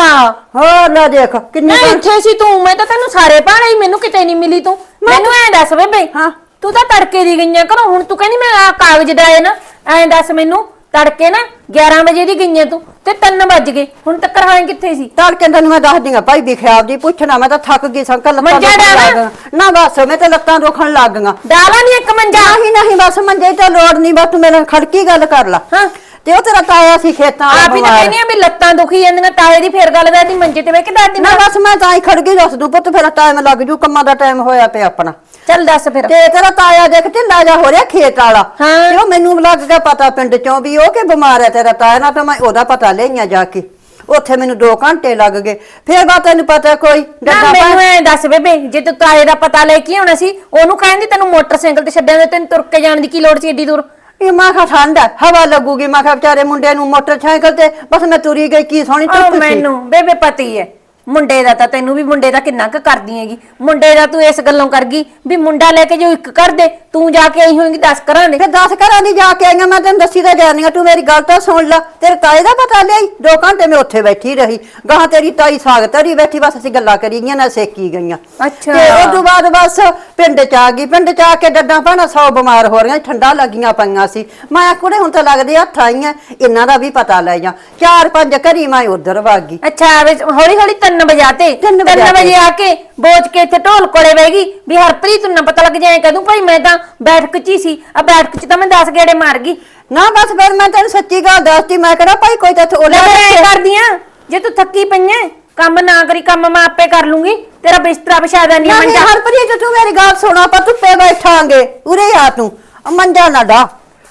ਹੋਰ ਲੈ ਦੇਖ ਕਿੰਨੇ ਕਣਕ- ਇੱਥੇ ਸੀ ਤੂੰ ਮੈਂ ਤਾਂ ਤੈਨੂੰ ਸਾਰੇ ਭਾਣੇ ਹੀ ਮੈਨੂੰ ਕਿਤੇ ਨਹੀਂ ਮਿਲੀ ਤੂੰ ਮੈਨੂੰ ਐਂ ਦੱਸ ਬੇਬੇ ਹਾਂ। ਤੂੰ ਤਾਂ ਤੜਕੇ ਦੀ ਗਈਆਂ ਘਰੋਂ ਹੁਣ ਤੂੰ ਕਹਿੰਦੀ ਮੈਂ ਆ ਕਾਗਜ਼ ਡਾਏ ਨਾ ਐਂ ਦੱਸ ਮੈਨੂੰ ਤੜਕੇ ਨਾ 11 ਵਜੇ ਦੀ ਗਈਆਂ ਤੂੰ ਤੇ 3 ਵੱਜ ਗਏ ਹੁਣ ਤੱਕ ਹਾਂ ਕਿੱਥੇ ਸੀ ਤੜਕੇ ਤੈਨੂੰ ਮੈਂ ਦੱਸ ਦਿੰਗਾ ਭਾਈ ਵਿਖਿਆ ਦੀ ਪੁੱਛਣਾ ਮੈਂ ਤਾਂ ਥੱਕ ਗਈ ਸੰਕਲ ਲੱਤਾਂ ਮੰਜਾ ਦੁਖਣ? ਲੱਗ ਗਈਆਂ। ਨਾ ਬਸ ਮੈਂ ਤੇ ਲੱਤਾਂ ਦੁਖਣ ਲੱਗ ਗਈਆਂ ਡਾਲਾ ਨਹੀਂ ਇੱਕ ਮੰਜਾ ਨਹੀਂ ਨਹੀਂ ਬਸ ਮੰਜੇ ਤੇ ਲੋੜ ਨਹੀਂ ਬਸ ਤੂੰ ਮੇਰੇ ਨਾਲ ਖੜਕੀ ਗੱਲ ਕਰ ਲਾ ਹਾਂ। ਤੇ ਉਹ ਤੇਰਾ ਤਾਇਆ ਸੀ ਖੇਤਾਂ ਆਪ ਹੀ ਤਾਂ ਬਿਮਾਰ। ਕਹਿੰਦੀ ਆ ਵੀ ਲੱਤਾਂ ਦੁਖੀ ਜਾਂਦੀਆਂ ਤਾਏ ਦੀ ਫੇਰ ਗੱਲ ਕਰਦੀ ਮੰਜੇ ਤੇ ਬਹਿ ਕੇ ਦਾਦੀ ਨਾ ਬਸ ਮੈਂ ਤਾਂ ਹੀ ਖੜ ਗਈ ਦੱਸ ਦੂੰ ਪੁੱਤ ਫਿਰ ਟਾਈਮ ਲੱਗ ਜੂ ਕੰਮਾਂ ਦਾ ਟਾਈਮ ਹੋਇਆ ਪਿਆ ਆਪਣਾ। ਚੱਲ ਦੱਸ ਫਿਰ। ਤੇ ਤੇਰਾ ਤਾਇਆ ਦੇਖ ਢਿੱਲਾ ਜਾ ਹੋ ਰਿਹਾ ਖੇਤ ਵਾਲਾ। ਹਾਂ। ਤੇ ਉਹ ਮੈਨੂੰ ਲੱਗ ਗਿਆ ਪਤਾ ਪਿੰਡ ਚੋਂ ਵੀ ਉਹ ਕਿ ਬਿਮਾਰ ਹੈ ਤੇਰਾ ਤਾਇਆ ਨਾ ਤਾਂ ਮੈਂ ਉਹਦਾ ਪਤਾ ਲਈਆਂ ਜਾ ਕੇ। ਉੱਥੇ ਮੈਨੂੰ 2 ਘੰਟੇ ਲੱਗ ਗਏ। ਫੇਰ ਬਾ ਤੈਨੂੰ ਪਤਾ ਕੋਈ ਨਾ ਡੱਡਾ ਮੈਨੂੰ ਐਂ ਦੱਸ ਬੇਬੇ ਜੇ ਤੂੰ ਤਾਏ ਦਾ ਪਤਾ ਲੈ ਕੇ ਆਉਣਾ ਸੀ ਉਹਨੂੰ ਕਹਿੰਦੀ ਤੈਨੂੰ ਮੋਟਰਸਾਈਕਲ ਤੇ ਛੱਡਿਆ ਤੇ ਤੈਨੂੰ ਤੁਰ ਕੇ ਜਾਣ ਦੀ ਕੀ ਲੋੜ ਸੀ ਏਡੀ ਦੂਰ? ਇਹ ਮੈਂ ਕਿਹਾ ਠੰਡ ਹੈ ਹਵਾ ਲੱਗੂਗੀ ਮੈਂ ਕਿਹਾ ਵਿਚਾਰੇ ਮੁੰਡੇ ਨੂੰ ਮੋਟਰਸਾਈਕਲ ਤੇ ਬਸ ਮੈਂ ਤੁਰੀ ਗਈ ਕੀ ਸੋਹਣੀ ਉਹ ਮੈਨੂੰ ਬੇਬੇ ਪਤੀ ਹੈ। ਮੁੰਡੇ ਦਾ ਤਾਂ ਤੈਨੂੰ ਵੀ ਮੁੰਡੇ ਦਾ ਕਿੰਨਾ ਕੁ ਕਰਦੀ ਹੈਗੀ। ਮੁੰਡੇ ਦਾ ਤੂੰ ਇਸ ਗੱਲੋਂ ਕਰ ਗਈ ਵੀ ਮੁੰਡਾ ਲੈ ਕੇ ਜੋ ਇੱਕ ਕਰ ਦੇ ਤੂੰ ਜਾ ਕੇ ਆਈ ਹੋਏਗੀ 10 ਘਰਾਂ ਦੇ। ਫਿਰ 10 ਘਰਾਂ ਦੀ ਜਾ ਕੇ ਆਈਆਂ ਮੈਂ ਤੈਨੂੰ ਦੱਸੀ ਤਾਂ ਜਾਨੀ ਆ ਤੂੰ ਮੇਰੀ ਗੱਲ ਤਾਂ ਸੁਣ ਲੈ। ਤੇਰੇ ਤਾਏ ਦਾ ਪਤਾ ਲਿਆਈ 2 ਘੰਟੇ ਮੈਂ ਉੱਥੇ ਬੈਠੀ ਰਹੀ। ਗਾਂ ਤੇਰੀ ਤਾਈ ਸਾਗ ਧਰੀ ਬੈਠੀ ਬਸ ਅਸੀਂ ਗੱਲਾਂ ਕਰੀ ਗਈਆਂ ਨਾ ਸੇਕੀ ਗਈਆਂ। ਅੱਛਾ। ਤੇ ਉਸ ਤੋਂ ਬਾਅਦ ਬਸ ਪਿੰਡ ਚ ਆ ਗਈ ਪਿੰਡ ਚ ਆ ਕੇ ਡੱਡਾਂ ਭਾਣਾ ਸੌ ਬਿਮਾਰ ਹੋ ਰਹੀਆਂ ਠੰਡਾ ਲੱਗੀਆਂ ਪਈਆਂ ਸੀ। ਮੈਂ ਕੁੜੇ ਹੁਣ ਤਾਂ ਲੱਗਦੇ ਹੱਥ ਆਈਆਂ ਇਹਨਾਂ ਦਾ ਵੀ ਪਤਾ ਲੈ ਜਾ। ਚਾਰ ਪੰਜ ਘਰੀ ਮੈਂ ਉਧਰ ਵਗ ਅੱਛਾ ਹੌਲੀ ਹੌਲੀ 3 ਵਜਾਤੇ ਤਿੰਨ 3 ਵਜਾ ਵਜੇ ਆ ਕੇ ਬੋਝ ਕੇ ਇੱਥੇ ਢੋਲ ਕੋਲੇ ਬਹਿ ਗਈ ਵੀ ਹਰਪ੍ਰੀਤ ਨੂੰ ਨਾ ਪਤਾ ਲੱਗ ਜਾਏ ਕਦੋਂ ਭਾਈ ਮੈਂ ਤਾਂ ਬੈਠਕ 'ਚ ਹੀ ਸੀ। ਆ ਬੈਠਕ 'ਚ ਤਾਂ ਮੈਂ 10 ਗੇੜੇ ਮਾਰ ਗਈ। ਨਾ ਬਸ ਫਿਰ ਮੈਂ ਤੈਨੂੰ ਸੱਚੀ ਗੱਲ ਦੱਸਤੀ ਮੈਂ ਕਿਹੜਾ ਭਾਈ ਕੋਈ ਤਾਂ ਉਹਨੇ ਮੈਂ ਐਂ ਕਰਦੀ ਆਂ। ਜੇ ਤੂੰ ਥੱਕੀ ਪਈਆਂ ਕੰਮ ਨਾ ਕਰੀ ਕੰਮ ਮੈਂ ਆਪੇ ਕਰ ਲੂੰਗੀ। ਤੇਰਾ ਬਿਸਤਰਾ ਵਿਛਾ ਦਾਨੀ ਨਹੀਂ ਮੰਜਾ। ਹਰਪ੍ਰੀਤ ਤੂੰ ਮੇਰੀ ਗੱਲ ਸੁਣਾ ਆਪਾਂ ਧੁੱਪੇ ਬੈਠਾਂਗੇ ਉਰੇ ਆ ਤੂੰ। ਮੰਜਾ ਨਾ ਡਾ।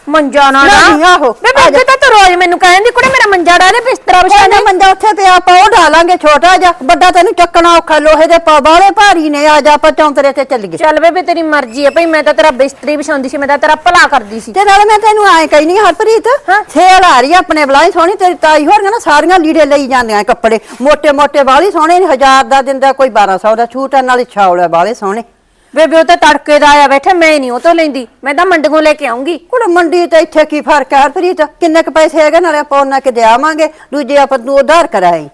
ਮੰਜਾ ਨਾ ਨਾ ਨਹੀਂ, ਆਹੋ। ਬੇਬੇ ਅੱਗੇ ਤਾਂ ਤੂੰ ਰੋਜ਼ ਮੈਨੂੰ ਕਹਿੰਦੀ ਕੁੜੇ ਮੇਰਾ ਮੰਜਾ ਡਾ ਦੇ ਬਿਸਤਰਾ ਵਿਛਾ ਦੇ ਮੰਜਾ ਉੱਥੇ ਤੇ ਆਪਾਂ ਉਹ ਡਾਲਾਂਗੇ ਛੋਟਾ ਜਿਹਾ। ਵੱਡਾ ਤੈਨੂੰ ਚੱਕਣਾ ਔਖਾ ਲੋਹੇ ਦੇ ਪਾ ਬਾਹਲੇ ਭਾਰੀ ਨੇ। ਆ ਜਾ ਆਪਾਂ ਚੌਂਤਰੇ ਤੇ ਚੱਲੀਏ। ਚੱਲ ਬੇਬੇ ਤੇਰੀ ਮਰਜ਼ੀ ਹੈ ਭਈ ਮੈਂ ਤਾਂ ਤੇਰਾ ਬਿਸਤਰੀ ਵਿਛਾਉਂਦੀ ਸੀ ਮੈਂ ਤਾਂ ਤੇਰਾ ਭਲਾ ਕਰਦੀ ਸੀ। ਤੇ ਨਾਲ ਮੈਂ ਤੈਨੂੰ ਐ ਕਹਿਨੀ ਆ, ਹਰਪ੍ਰੀਤ ਹਾਂ। ਸੇਲ ਆ ਰਹੀ ਆ ਆਪਣੇ ਬਲਾਈ ਸੋਹਣੀ ਤੇਰੀ ਤਾਈ ਹੋਰ ਨਾ ਸਾਰੀਆਂ ਲੀੜੇ ਲਈ ਜਾਂਦੇ ਆ ਕੱਪੜੇ। ਮੋٹے ਮੋٹے ਬਾਹਲੀ ਸੋਹਣੇ ਹਜ਼ਾਰ ਦਾ ਦਿੰਦਾ ਕੋਈ 1200 ਦਾ ਛੂਟ ਆ ਨਾਲ ਛਾਉਲਾ ਬਾਹਲੇ ਸੋਹਣੇ। ਬੇਬੇ ਉਹ ਤਾਂ ਤੜਕੇ ਦਾ ਆਇਆ ਬੈਠਾ ਮੈਂ ਨਹੀਂ ਉਹ ਤੋਂ ਲੈਂਦੀ। ਮੈਂ ਤਾਂ ਮੰਡੀੋਂ ਲੈ ਕੇ ਆਉਂਗੀ। ਕੁੜੇ ਮੰਡੀ ਤੇ ਇੱਥੇ ਕੀ ਫ਼ਰਕ ਹੈ ਹਰਪ੍ਰੀਤ? ਕਿੰਨੇ ਕ ਪੈਸੇ ਹੈਗੇ? ਨਾਲੇ ਆਪਾਂ ਉਹਨਾਂ ਕੇ ਦੇਵਾਂਗੇ। ਦੂਜੇ ਆਪਾਂ ਨੂੰ ਉਧਾਰ ਕਰਾਏ।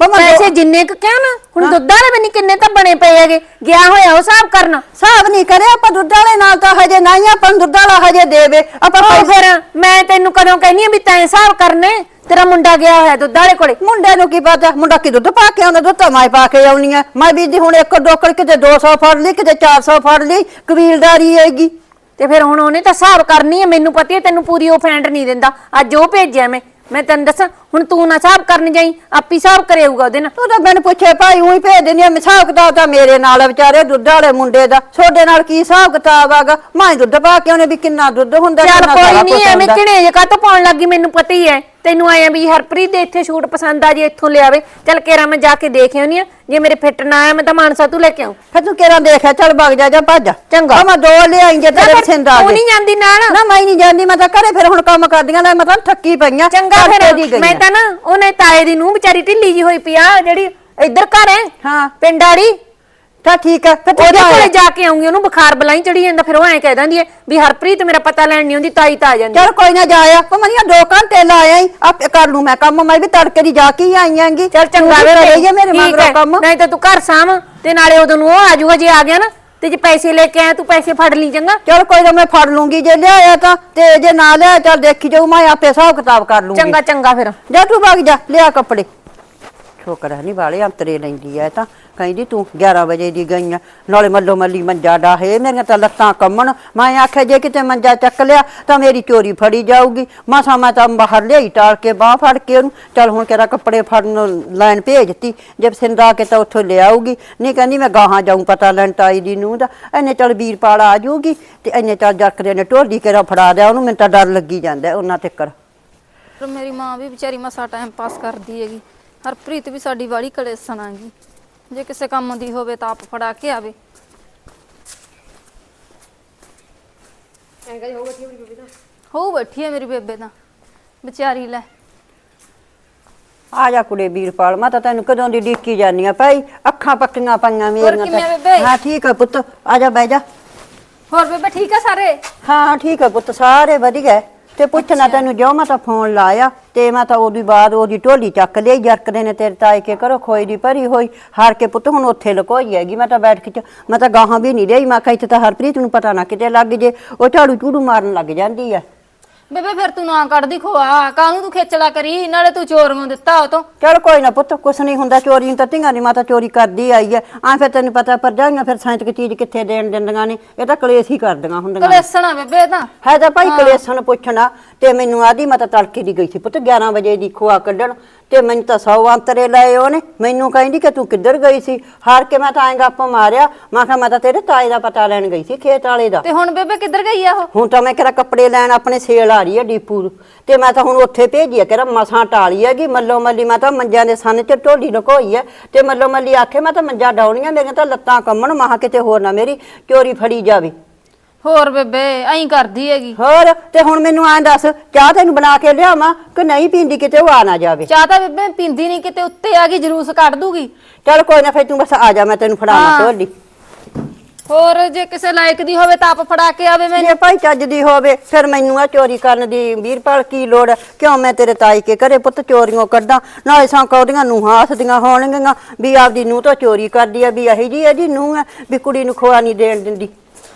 ਪਮਾ ਪੈਸੇ ਜਿੰਨੇ ਕੁ ਕਿਹਾ ਨਾ ਹੁਣ ਦੁੱਧ ਵਾਲੇ ਬਣੀ ਕਿੰਨੇ ਤਾਂ ਬਣੇ ਪਏ ਹੈਗੇ। ਗਿਆ ਹੋਇਆ ਉਹ ਹਿਸਾਬ ਕਰਨ। ਹਿਸਾਬ ਨਹੀਂ ਕਰਿਆ ਆਪਾਂ ਦੁੱਧ ਵਾਲੇ ਨਾਲ ਤਾਂ ਹਜੇ ਨਹੀਂ ਆਪਾਂ ਨੂੰ ਦੁੱਧ ਵਾਲਾ ਹਜੇ ਦੇਵੇ। ਆਪਾਂ ਪੈਸੇ ਫਿਰ ਮੈਂ ਤੈਨੂੰ ਕਦੋਂ ਕਹਿੰਦੀ ਆ ਵੀ ਤੈਂ ਹਿਸਾਬ ਕਰਨੇ? ਤੇਰਾ ਮੁੰਡਾ ਗਿਆ ਹੋਇਆ ਦੁੱਧ ਵਾਲੇ ਕੋਲੇ। ਮੁੰਡੇ ਨੂੰ ਕੀ ਪਤਾ, ਮੁੰਡਾ ਕੀ ਦੁੱਧ ਪਾ ਕੇ ਆਉਂਦਾ, ਦੁੱਧ ਮੈਂ ਪਾ ਕੇ ਆਉਣੀ ਆ। ਮੈਂ ਵੀ ਜੀ ਹੁਣ ਇੱਕ ਡੋਕਰ ਕਿਤੇ 200 ਫੜ ਲਈ, ਕਿਤੇ 400 ਫੜ ਲਈ, ਕਬੀਲਦਾਰੀ ਹੈਗੀ। ਤੇ ਫਿਰ ਹੁਣ ਉਹਨੇ ਤਾਂ ਹਿਸਾਬ ਕਰਨੀ ਹੈ ਮੈਨੂੰ ਪਤਾ ਹੈ ਤੈਨੂੰ ਪੂਰੀ ਉਹ ਫੈਂਡ ਨਹੀਂ ਦਿੰਦਾ। ਅੱਜ ਉਹ ਭੇਜਿਆ ਮੈਂ। ਮੈਂ ਤੈਨੂੰ ਦੱਸਾਂ ਹੁਣ ਤੂੰ ਨਾ ਹਿਸਾਬ ਕਰਨ ਜਾਈ ਆਪੀ ਹਿਸਾਬ ਕਰੇਊਗਾ ਉਹਦੇ ਨਾਲ। ਤੂੰ ਤਾਂ ਮੈਨੂੰ ਪੁੱਛੇ ਭਾਈ ਉਹੀ ਭੇਜ ਦਿੰਦੀ ਆ ਹਿਸਾਬ ਕਿਤਾਬ ਤਾਂ ਮੇਰੇ ਨਾਲ ਵਿਚਾਰੇ ਦੁੱਧ ਵਾਲੇ ਮੁੰਡੇ ਦਾ। ਛੋਡੇ ਨਾਲ ਕੀ ਹਿਸਾਬ ਕਿਤਾਬ ਆਗਾ? ਮੈਂ ਦੁੱਧ ਪਾ ਕੇ ਉਹਨੇ ਵੀ ਕਿੰਨਾ ਦੁੱਧ ਹੁੰਦਾ ਚੱਲ ਕਿੰਨਾ ਕੋਈ ਨਹੀਂ ਕੁਛ ਐਵੇਂ ਹੁੰਦਾ। ਜੇ ਕਾਤੋਂ ਪਾਉਣ ਲੱਗੀ ਮੈਨੂੰ ਪਤਾ ਹੀ ਹੈ। ਤੈਨੂੰ ਆਇਆ ਵੀ ਹਰਪ੍ਰੀਤ ਦੇ ਇੱਥੇ ਸ਼ੂਟ ਪਸੰਦ ਆ ਜੇ ਇੱਥੋਂ ਲਿਆਵੇ ਚੱਲ ਕੇਰਾ ਮੈਂ ਜਾ ਕੇ ਦੇਖ ਆਉਣੀ ਆ ਜੇ ਮੇਰੇ ਫਿੱਟ ਨਾ ਆਇਆ ਮੈਂ ਤਾਂ ਮਾਨਸਾ ਤੂੰ ਲੈ ਕੇ ਆਉਂ ਫਿਰ ਤੂੰ ਕਿਹੜਾ ਦੇਖਿਆ? ਚੱਲ ਵਗ ਜਾ ਜਾ ਭੱਜ ਚੰਗਾ। ਮੈਂ ਦੋ ਲਿਆਈਂਗੇ ਤੇਰੇ ਪਸੰਦ ਆ ਤੂੰ ਗਏ ਨਹੀਂ ਜਾਂਦੀ ਨਾਲ। ਨਾ ਮੈਂ ਨਹੀਂ ਜਾਂਦੀ ਮੈਂ ਤਾਂ ਘਰੇ ਫਿਰ ਹੁਣ ਕੰਮ ਕਰਦੀਆਂ ਨੇ ਮੈਂ ਤਾਂ ਥੱਕੀ ਪਈਆਂ ਚੰਗਾ ਤੜਕੇ ਦੀ ਫਿਰ ਗਈ ਮੈਂ ਆਂ। ਤਾਂ ਨਾ ਉਹਨੇ ਤਾਏ ਦੀ ਨੂੰ ਵਿਚਾਰੀ ਢਿੱਲੀ ਜੀ ਹੋਈ ਪਈ ਆ ਜਿਹੜੀ ਇੱਧਰ ਘਰ ਹੈ ਹਾਂ। ਪਿੰਡ ਵਾਲੀ। ਤਾਂ ਠੀਕ ਹੈ ਫਿਰ ਉਹਦੇ ਜਾ ਕੋਲੇ। ਜਾ ਕੇ ਆਉਂਗੀ ਉਹਨੂੰ ਬੁਖਾਰ ਬਲਾਈ ਚੜੀ ਜਾਂਦਾ ਫਿਰ ਉਹ ਐਂ ਕਹਿ ਦਿੰਦੀ ਹੈ ਵੀ ਹਰਪ੍ਰੀਤ ਮੇਰਾ ਪਤਾ ਲੈਣ ਨਹੀਂ ਆਉਂਦੀ ਤਾਈ ਤਾਂ ਆ ਜਾਂਦੀ ਚੱਲ ਕੋਈ ਨਾ ਜਾਇਆ ਪਮਨੀਆਂ ਦੋ ਘੰਟੇ ਲਾਇਆ ਹੀ ਆਪੇ ਕਰ ਲੂ ਮੈਂ ਕੰਮ ਮੈਂ ਵੀ ਤੜਕੇ ਦੀ ਜਾ ਕੇ ਹੀ ਆਈ ਆਂਗੀ। ਚੱਲ ਚੰਗਾ ਵੀ ਵੇ ਕਰੇਗੀ ਮੇਰੇ ਮਗਰੋਂ। ਕੰਮ। ਨਹੀਂ ਤਾਂ ਤੂੰ ਘਰ ਸਾਂਭ ਤੇ ਨਾਲੇ ਉਦੋਂ ਨੂੰ ਉਹ ਆ ਜਾਊਗਾ ਜੇ ਆ ਗਿਆ ਨਾ ਤੇ ਜੇ ਪੈਸੇ ਲੈ ਕੇ ਆਇਆ ਤੂੰ ਪੈਸੇ ਫੜ ਲਈ ਚੰਗਾ। ਚਲ ਕੋਈ ਨਾ ਮੈਂ ਫੜ ਲੂੰਗੀ ਜੇ ਲਿਆਇਆ ਤਾਂ ਤੇ ਜੇ ਨਾ ਲਿਆ ਚੱਲ ਦੇਖੀ ਜਾਊ ਮੈਂ ਆਪੇ ਹਿਸਾਬ ਕਿਤਾਬ ਕਰ ਲੂੰਗੀ। ਚੰਗਾ ਚੰਗਾ ਫਿਰ। ਜਾ ਤੂੰ ਵਗ ਜਾ ਲਿਆ ਕੱਪੜੇ। ਛੋਕਰਾ ਨਹੀਂ ਵਾਲੇ ਅੰਤਰੇ ਲੈਂਦੀ ਐ ਤਾਂ ਕਹਿੰਦੀ ਤੂੰ 11 ਵਜੇ ਦੀ ਗਈ ਆ, ਨਾਲੇ ਮੱਲੋ ਮੱਲੀ ਮੰਜਾ ਡਾਹੇ ਮੇਰੀਆਂ ਤਾਂ ਲੱਤਾਂ ਕੰਮਣ, ਮੈਂ ਆਖਿਆ ਜੇ ਕਿਤੇ ਮੰਜਾ ਚੱਕ ਲਿਆ ਤਾਂ ਮੇਰੀ ਚੋਰੀ ਫੜੀ ਜਾਊਗੀ, ਮਾਸਾ ਮੈਂ ਤਾਂ ਬਾਹਰ ਲਿਆਈ ਟਾਲ ਕੇ, ਬਾਹ ਫੜ ਕੇ ਉਹਨੂੰ, ਚੱਲ ਹੁਣ ਕਿਹੜਾ ਕੱਪੜੇ ਫੜਨ ਲਾਈਨ ਭੇਜਤੀ ਜੇ ਸਿੰਦਾ ਕੇ ਤਾਂ ਉੱਥੋਂ ਲਿਆਊਗੀ ਨਹੀਂ ਕਹਿੰਦੀ ਮੈਂ ਗਾਹਾਂ ਜਾਊਂ ਪਤਾ ਲੈਣ ਤਾਈ ਦੀ ਨੂੰ ਦਾ, ਐਨੇ ਚੱਲ ਵੀਰਪਾਲ ਆ ਜਾਊਗੀ ਤੇ ਐਨੇ ਚੱਲ ਜਰਕਦੇ ਨੇ ਢੋਲੀ ਕਿਹੜਾ ਫੜਾ ਦਿਆ, ਉਹਨੂੰ ਮੈਨੂੰ ਤਾਂ ਡਰ ਲੱਗੀ ਜਾਂਦਾ, ਉਹਨਾਂ ਤੇ ਕਰ ਮੇਰੀ ਮਾਂ ਵੀ ਵਿਚਾਰੀ ਮਸਾ ਟਾਈਮ ਪਾਸ ਕਰਦੀ ਹੈਗੀ। ਹਰਪ੍ਰੀਤ ਵੀ ਸਾਡੀ ਵਾਲੀ ਕਲੇਸਣਾਗੀ ਜੇ ਕਿਸੇ ਕੰਮ ਦੀ ਹੋਵੇ ਤਾਂ ਆਪ ਫੜਾ ਕੇ ਆਵੇ। ਹੋ ਬੈਠੀ ਹੈ ਮੇਰੀ ਬੇਬੇ ਤਾਂ। ਵਿਚਾਰੀ ਲੈ। ਆ ਜਾ ਕੁੜੇ ਵੀਰਪਾਲ ਮੈਂ ਤਾਂ ਤੈਨੂੰ ਕਦੋਂ ਦੀ ਡੀਕੀ ਜਾਨੀ ਆ ਭਾਈ ਅੱਖਾਂ ਪੱਕੀਆਂ ਪਈਆਂ ਮੇਰੀਆਂ ਕਿਵੇਂ। ਬੇਬੇ? ਹਾਂ ਠੀਕ ਆ ਪੁੱਤ ਆ ਜਾ ਬਹਿ ਜਾ। ਹੋਰ ਬੇਬੇ ਠੀਕ ਆ ਸਾਰੇ? ਹਾਂ ਠੀਕ ਆ ਪੁੱਤ ਸਾਰੇ ਵਧੀਆ। ਹੈ। ਤੇ ਪੁੱਛਣਾ ਤੈਨੂੰ ਜੋ ਮੈਂ ਤਾਂ ਫੋਨ ਲਾਇਆ ਤੇ ਮੈਂ ਤਾਂ ਉਹਦੀ ਬਾਅਦ ਉਹਦੀ ਢੋਲੀ ਚੱਕ ਲਈ ਜਰਕਦੇ ਨੇ ਤੇਰੇ ਤਾਏ ਕੇ ਕਰੋ ਖੋਈ ਦੀ ਭਰੀ ਹੋਈ ਹਾਰ ਕੇ ਪੁੱਤ ਹੁਣ ਉੱਥੇ ਲੁਕੋਈ ਹੈਗੀ ਮੈਂ ਤਾਂ ਬੈਠ ਕੇ ਚ- ਮੈਂ ਤਾਂ ਗਾਹਾਂ ਵੀ ਨਹੀਂ ਰਹੀ ਮੈਂ ਕਿਹਾ ਇੱਥੇ ਤਾਂ ਹਰਪ੍ਰੀਤ ਨੂੰ ਪਤਾ ਨਾ ਕਿਤੇ ਲੱਗ ਜੇ ਉਹ ਝਾੜੂ ਝੂੜੂ ਮਾਰਨ ਲੱਗ ਜਾਂਦੀ ਆ। ਬੇਬੇ ਫਿਰ ਤੂੰ ਨਾ ਕੱਢਦੀ ਖੋਆ ਕਾਹਨੂੰ ਤੂੰ ਖੇਚਲਾ ਕਰੀ? ਨਾਲੇ ਤੂੰ ਚੋਰ ਨੂੰ ਦਿੱਤਾ ਉਹ ਤੋਂ। ਚਲ ਕੋਈ ਨਾ ਪੁੱਤ ਕੁਛ ਨਹੀਂ ਹੁੰਦਾ ਚੋਰੀ ਨੂੰ ਤਾਂ ਧੀਆਂ ਦੀ ਮਾਤਾ ਚੋਰੀ ਕਰਦੀ ਆਈ ਹੈ ਆ ਫਿਰ ਤੈਨੂੰ ਪਤਾ ਪਰ ਜਾਈਆਂ ਫਿਰ ਸਾਇੰਤਕ ਚੀਜ਼ ਕਿੱਥੇ ਦੇਣ ਦਿੰਦੀਆਂ ਨੇ। ਇਹ ਤਾਂ ਕਲੇਸ਼ ਹੀ ਕਰਦੀਆਂ ਹੁੰਦੀਆਂ ਨੇ। ਕਲੇਸਣਾ ਬੇਬੇ ਤਾਂ। ਹੈ ਤਾਂ ਭਾਈ ਕਲੇਸ਼ਨ ਪੁੱਛਣਾ ਤੇ ਮੈਨੂੰ ਆਦੀ ਮੈਂ ਤਾਂ ਤੜਕੇ ਦੀ ਗਈ ਸੀ ਪੁੱਤ 11 ਵਜੇ ਦੀ ਖੋਆ ਕੱਢਣ। ਤੇ ਮੈਨੂੰ ਤਾਂ ਸੌ ਅੰਤਰੇ ਲਏ ਉਹਨੇ ਮੈਨੂੰ ਕਹਿੰਦੀ ਕਿ ਤੂੰ ਕਿੱਧਰ ਗਈ ਸੀ? ਹਾਰ ਕੇ ਮੈਂ ਤਾਂ ਐਂ ਗੱਪ ਮਾਰਿਆ। ਮੈਂ ਕਿਹਾ ਮੈਂ ਤਾਂ ਤੇਰੇ ਤਾਏ ਦਾ ਪਤਾ ਲੈਣ ਗਈ ਸੀ ਖੇਤ ਵਾਲੇ ਦਾ। ਤੇ ਹੁਣ ਬੇਬੇ ਕਿੱਧਰ ਗਈ ਆ ਉਹ? ਹੁਣ ਤਾਂ ਮੈਂ ਕਿਹੜਾ ਕੱਪੜੇ ਲੈਣ ਆਪਣੇ ਸੇਲ ਆ ਰਹੀ ਹੈ ਡੀਪੂ। ਤੇ ਮੈਂ ਤਾਂ ਹੁਣ ਉੱਥੇ ਭੇਜੀ ਆ ਕਿਹੜਾ ਮਸਾਂ ਟਾਲੀ ਹੈਗੀ ਮੱਲੋ ਮੱਲੀ ਮੈਂ ਤਾਂ ਮੰਜਿਆਂ ਦੇ ਸੰਨ ਚ ਢੋਲੀ ਲੁਕੋਈ ਹੈ ਤੇ ਮੱਲੋ ਮੱਲੀ ਆਖੇ ਮੈਂ ਤਾਂ ਮੰਜਾ ਡਾਉਣੀਆਂ ਮੇਰੀਆਂ ਤਾਂ ਲੱਤਾਂ ਕੰਮਣ ਮਹਾ ਕਿਤੇ ਹੋਰ ਨਾ ਮੇਰੀ ਚੋਰੀ ਫੜੀ ਜਾਵੇ। ਹੋਰ ਬੇਬੇ ਐਂ ਕਰਦੀ ਹੈਗੀ। ਹੋਰ ਤੇ ਹੁਣ ਮੈਨੂੰ ਐਂ ਦੱਸ ਚਾਹ ਤੈਨੂੰ ਬਣਾ ਕੇ ਲਿਆਵਾਂ ਕਿ ਨਹੀਂ ਪੀਂਦੀ ਕਿਤੇ ਉਹ ਆ ਨਾ ਜਾਵੇ? ਚਾਹ ਤਾਂ ਬੇਬੇ ਪੀਂਦੀ ਨਹੀਂ ਕਿਤੇ ਉੱਤੇ ਆ ਗਈ ਜਲੂਸ ਕੱਢ ਦੂਗੀ। ਚੱਲ ਕੋਈ ਨਾ ਫਿਰ ਤੂੰ ਬਸ ਆ ਜਾ ਮੈਂ ਤੈਨੂੰ ਫੜਾਵਾਂ ਹਾਂ। ਢੋਲੀ ਹੋਰ ਜੇ ਕਿਸੇ ਲਾਇਕ ਦੀ ਹੋਵੇ ਤਾਂ ਆਪ ਫੜਾ ਕੇ ਆਵੇ ਮੈਨੂੰ। ਜੇ ਭਾਈ ਚੱਜ ਦੀ ਹੋਵੇ ਫਿਰ ਮੈਨੂੰ ਆ ਚੋਰੀ ਕਰਨ ਦੀ ਵੀਰਪਾਲ ਕੀ ਲੋੜ? ਹੈ? ਕਿਉਂ ਮੈਂ ਤੇਰੇ ਤਾਈ ਕੇ ਘਰੇ ਪੁੱਤ ਚੋਰੀਆਂ ਕੱਢਾਂ? ਨਾਲੇ ਸਾਂ ਕੌਦੀਆਂ ਨੂੰ ਹੱਸਦੀਆਂ ਹੋਣਗੀਆਂ ਵੀ ਆਪਦੀ ਨੂੰ ਤਾਂ ਚੋਰੀ ਕਰਦੀ ਆ ਵੀ ਇਹੀ ਜੀ ਇਹਦੀ ਨੂੰ ਹੈ ਵੀ ਕੁੜੀ ਨੂੰ ਖੋਆ ਨਹੀਂ ਦੇਣ ਦਿੰਦੀ।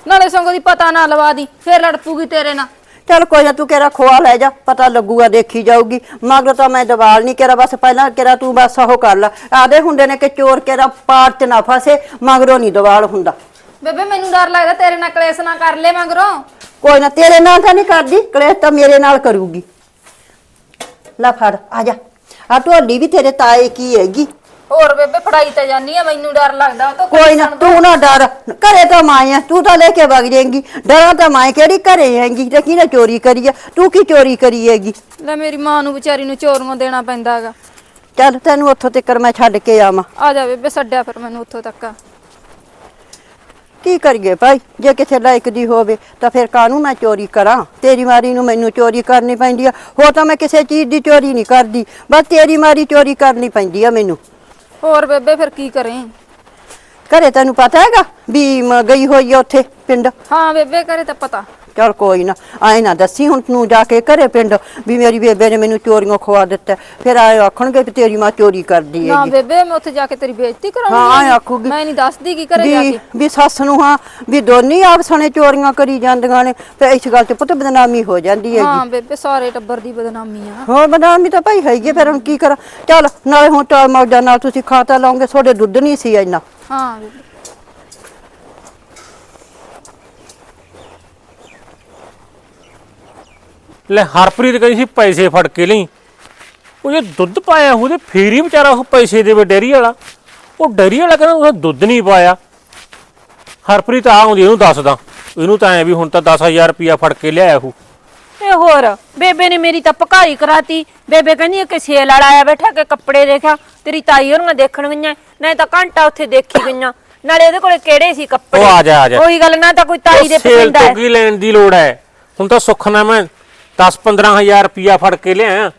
ਨਾਲੇ ਸੰਗੋ ਦੀ ਪਤਾ ਨਾ ਲਵਾ ਦੀ ਫੇਰ ਲੜ ਪੂਗੀ ਤੇਰੇ ਨਾਲ। ਚੱਲ ਕੋਈ ਨਾ ਤੂੰ ਕਿਹੜਾ ਖੋਆ ਲੈ ਜਾ ਪਤਾ ਲੱਗੂਗਾ ਦੇਖੀ ਜਾਊਗੀ। ਮਗਰ ਤਾਂ ਮੈਂ ਦਵਾਲ ਨਹੀਂ ਕਿਹੜਾ ਬਸ ਪਹਿਲਾਂ ਕਿਹੜਾ ਤੂੰ ਬਸ ਉਹ ਕਰ ਲੈ। ਆਦੇ ਹੁੰਦੇ ਨੇ ਕਿ ਚੋਰ ਕਿਹੜਾ ਪਾਰ ਚ ਨਾ ਫਸੇ ਮਗਰੋਂ ਨਹੀਂ ਦਵਾਲ ਹੁੰਦਾ। ਬੇਬੇ ਮੈਨੂੰ ਡਰ ਲੱਗਦਾ ਤੇਰੇ ਨਾਲ ਕਲੇਸ਼ ਨਾ ਕਰ ਲੈ ਮਗਰੋਂ। ਕੋਈ ਨਾ ਤੇਰੇ ਨਾਲ ਤਾਂ ਨਹੀਂ ਕਰਦੀ ਕਲੇਸ਼ ਤਾਂ ਮੇਰੇ ਨਾਲ ਕਰੂਗੀ। ਲੈ ਫੜ ਆ ਜਾ। ਆ ਢੋਲੀ ਵੀ ਤੇਰੇ ਤਾਏ ਕੀ ਹੈਗੀ? ਹੋਰ ਬੇਬੇ ਫੜਾਈ ਤਾਂ ਜਾਨੀ ਆ ਮੈਨੂੰ ਡਰ ਲੱਗਦਾ ਉਹ ਤਾਂ ਕੋਈ ਨਾ ਤੂੰ ਨਾ ਡਰ ਘਰੇ ਤਾਂ ਮਾਂ ਆ ਤੂੰ ਤਾਂ ਲੈ ਕੇ ਵਗ ਜਾਏਂਗੀ। ਡਰਾਂ ਤਾਂ ਮਾਂ ਕਿਹੜੀ ਘਰੇ ਹੈਗੀ ਤੇ ਕਿਹਨੇ ਚੋਰੀ ਕਰੀ ਆ? ਤੂੰ ਕੀ ਚੋਰੀ ਕਰੀ ਹੈਗੀ? ਲੈ ਮੇਰੀ ਮਾਂ ਨੂੰ ਵਿਚਾਰੀ ਨੂੰ ਚੋਰ ਨੂੰ ਦੇਣਾ ਪੈਂਦਾ ਹੈਗਾ। ਚੱਲ ਤੈਨੂੰ ਉੱਥੋਂ ਤੱਕ ਮੈਂ ਛੱਡ ਕੇ ਆਵਾਂ। ਆ ਜਾ ਬੇਬੇ ਛੱਡਿਆ ਫਿਰ ਮੈਨੂੰ ਉੱਥੋਂ ਤੱਕ। ਕੀ ਕਰੀਏ ਭਾਈ? ਜੇ ਕਿਸੇ ਲਾਇਕ ਦੀ ਹੋਵੇ ਤਾਂ ਫਿਰ ਕਾਹਨੂੰ ਮੈਂ ਚੋਰੀ ਕਰਾਂ? ਤੇਰੀ ਮਾਰੀ ਨੂੰ ਮੈਨੂੰ ਚੋਰੀ ਕਰਨੀ ਪੈਂਦੀ ਆ। ਹੋਰ ਤਾਂ ਮੈਂ ਕਿਸੇ ਚੀਜ਼ ਦੀ ਚੋਰੀ ਨਹੀਂ ਕਰਦੀ। ਬਸ ਤੇਰੀ ਮਾਰੀ ਚੋਰੀ ਕਰਨੀ ਪੈਂਦੀ ਆ ਮੈਨੂੰ। ਹੋਰ ਬੇਬੇ ਫਿਰ ਕੀ ਕਰੇ? ਘਰੇ ਤੈਨੂੰ ਪਤਾ ਹੈਗਾ ਵੀ ਮੈਂ ਗਈ ਹੋਈ ਆ ਉੱਥੇ ਪਿੰਡ? ਹਾਂ ਬੇਬੇ ਕਰੇ ਤਾਂ ਪਤਾ। ਚਲ ਕੋਈ ਨਾ ਆਏ ਨਾ ਦੱਸੀ ਹੁਣ ਤੂੰ ਜਾ ਕੇ ਘਰੇ ਪਿੰਡ ਵੀ ਮੇਰੀ ਬੇਬੇ ਨੇ ਮੈਨੂੰ ਚੋਰੀਆਂ ਖਵਾ ਦਿੱਤਾ। ਫਿਰ ਆਏ ਆਖਣਗੇ ਕਿ ਤੇਰੀ ਮਾਂ ਚੋਰੀ ਕਰਦੀ ਨਾ ਹੈਗੀ। ਬੇਬੇ ਮੈਂ ਉੱਥੇ ਜਾ ਕੇ ਤੇਰੀ ਬੇਇੱਜ਼ਤੀ ਕਰਾਉਂਗੀ ਹਾਂ। ਆਖੂਗੀ। ਮੈਂ ਨਹੀਂ ਦੱਸਦੀ ਕੀ ਕਰੇ ਜਾ ਵੀ ਕੇ। ਵੀ ਸੱਸ ਨੂੰ ਹਾਂ ਵੀ ਦੋਨੇ ਆਪਸ ਨੇ ਚੋਰੀਆਂ ਕਰੀ ਜਾਂਦੀਆਂ ਨੇ ਤੇ ਇਸ ਗੱਲ ਤੇ ਪੁੱਤ ਬਦਨਾਮੀ ਹੋ ਜਾਂਦੀ ਹੈਗੀ। ਹਾਂ ਬੇਬੇ ਸਾਰੇ ਟੱਬਰ ਦੀ ਬਦਨਾਮੀ ਆ। ਹੋਰ ਬਦਨਾਮੀ ਤਾਂ ਭਾਈ ਹੈਗੀ ਆ, ਫਿਰ ਹੁਣ ਕੀ ਕਰਾਂ? ਚੱਲ ਨਾਲੇ ਹੁਣ ਟਾਲ ਮੌਜਾਂ ਨਾਲ ਤੁਸੀਂ ਖਾਤਾ ਲਾਉਂਗੇ ਤੁਹਾਡੇ ਦੁੱਧ ਨਹੀਂ ਸੀ ਇੰਨਾ। ਹਾਂ। ਬੇਬੇ ਲੈ ਹਰਪ੍ਰੀਤ ਕਹਿੰਦੀ ਸੀ ਪੈਸੇ ਫੜ ਕੇ ਲਈ। ਉਹ ਜੇ ਦੁੱਧ ਪਾਇਆ ਉਹਦੇ ਫੇਰ ਹੀ ਵਿਚਾਰਾ ਉਹ ਪੈਸੇ ਦੇਵੇ ਡੇਰੀ ਵਾਲਾ। ਉਹ ਡੈਰੀ ਵਾਲਾ ਕਹਿੰਦਾ ਉਹਨੇ ਦੁੱਧ ਨਹੀਂ ਪਾਇਆ। ਹਰਪ੍ਰੀਤ ਆ ਆਉਂਦੀ, ਇਹਨੂੰ ਦੱਸਦਾ। ਇਹਨੂੰ ਤਾਂ ਐ ਵੀ ਹੁਣ ਤਾਂ 10000 ਰੁਪਇਆ ਫੜ ਕੇ ਲਿਆਇਆ ਹੂ ਤੇ ਹੋਰ ਬੇਬੇ ਨੇ ਮੇਰੀ ਤਾਂ ਪਕਾਈ ਕਰਾਤੀ। ਬੇਬੇ ਕਹਿੰਦੀ ਕਿ ਸੇਲ ਵਾਲਾ ਆਇਆ ਬੈਠਾ ਕਿ ਕੱਪੜੇ ਦੇਖਿਆ ਤੇਰੀ ਤਾਈ ਹੋਰਾਂ ਦੇਖਣ ਗਈਆਂ ਨਹੀਂ ਤਾਂ ਘੰਟਾ ਉੱਥੇ ਦੇਖੀ ਗਈਆਂ। ਨਾਲੇ ਉਹਦੇ ਕੋਲੇ ਕਿਹੜੇ ਸੀ ਕੱਪੜੇ? ਉਹ ਆ ਜਾ, ਆ ਜਾ। ਉਹੀ ਗੱਲ ਨਾ ਤਾਂ ਕੋਈ ਤਾਈ ਦੇ ਸੇਲ ਪਸੰਦ ਤੋਂ ਕੀ ਲੈਣ ਦੀ ਲੋੜ ਹੈ। ਹੁਣ ਤਾਂ ਸੁੱਖ ਨਾਲ ਮੈਂ 10-15000 ਰੁਪਇਆ ਫੜ ਕੇ ਲਿਆਇਆ।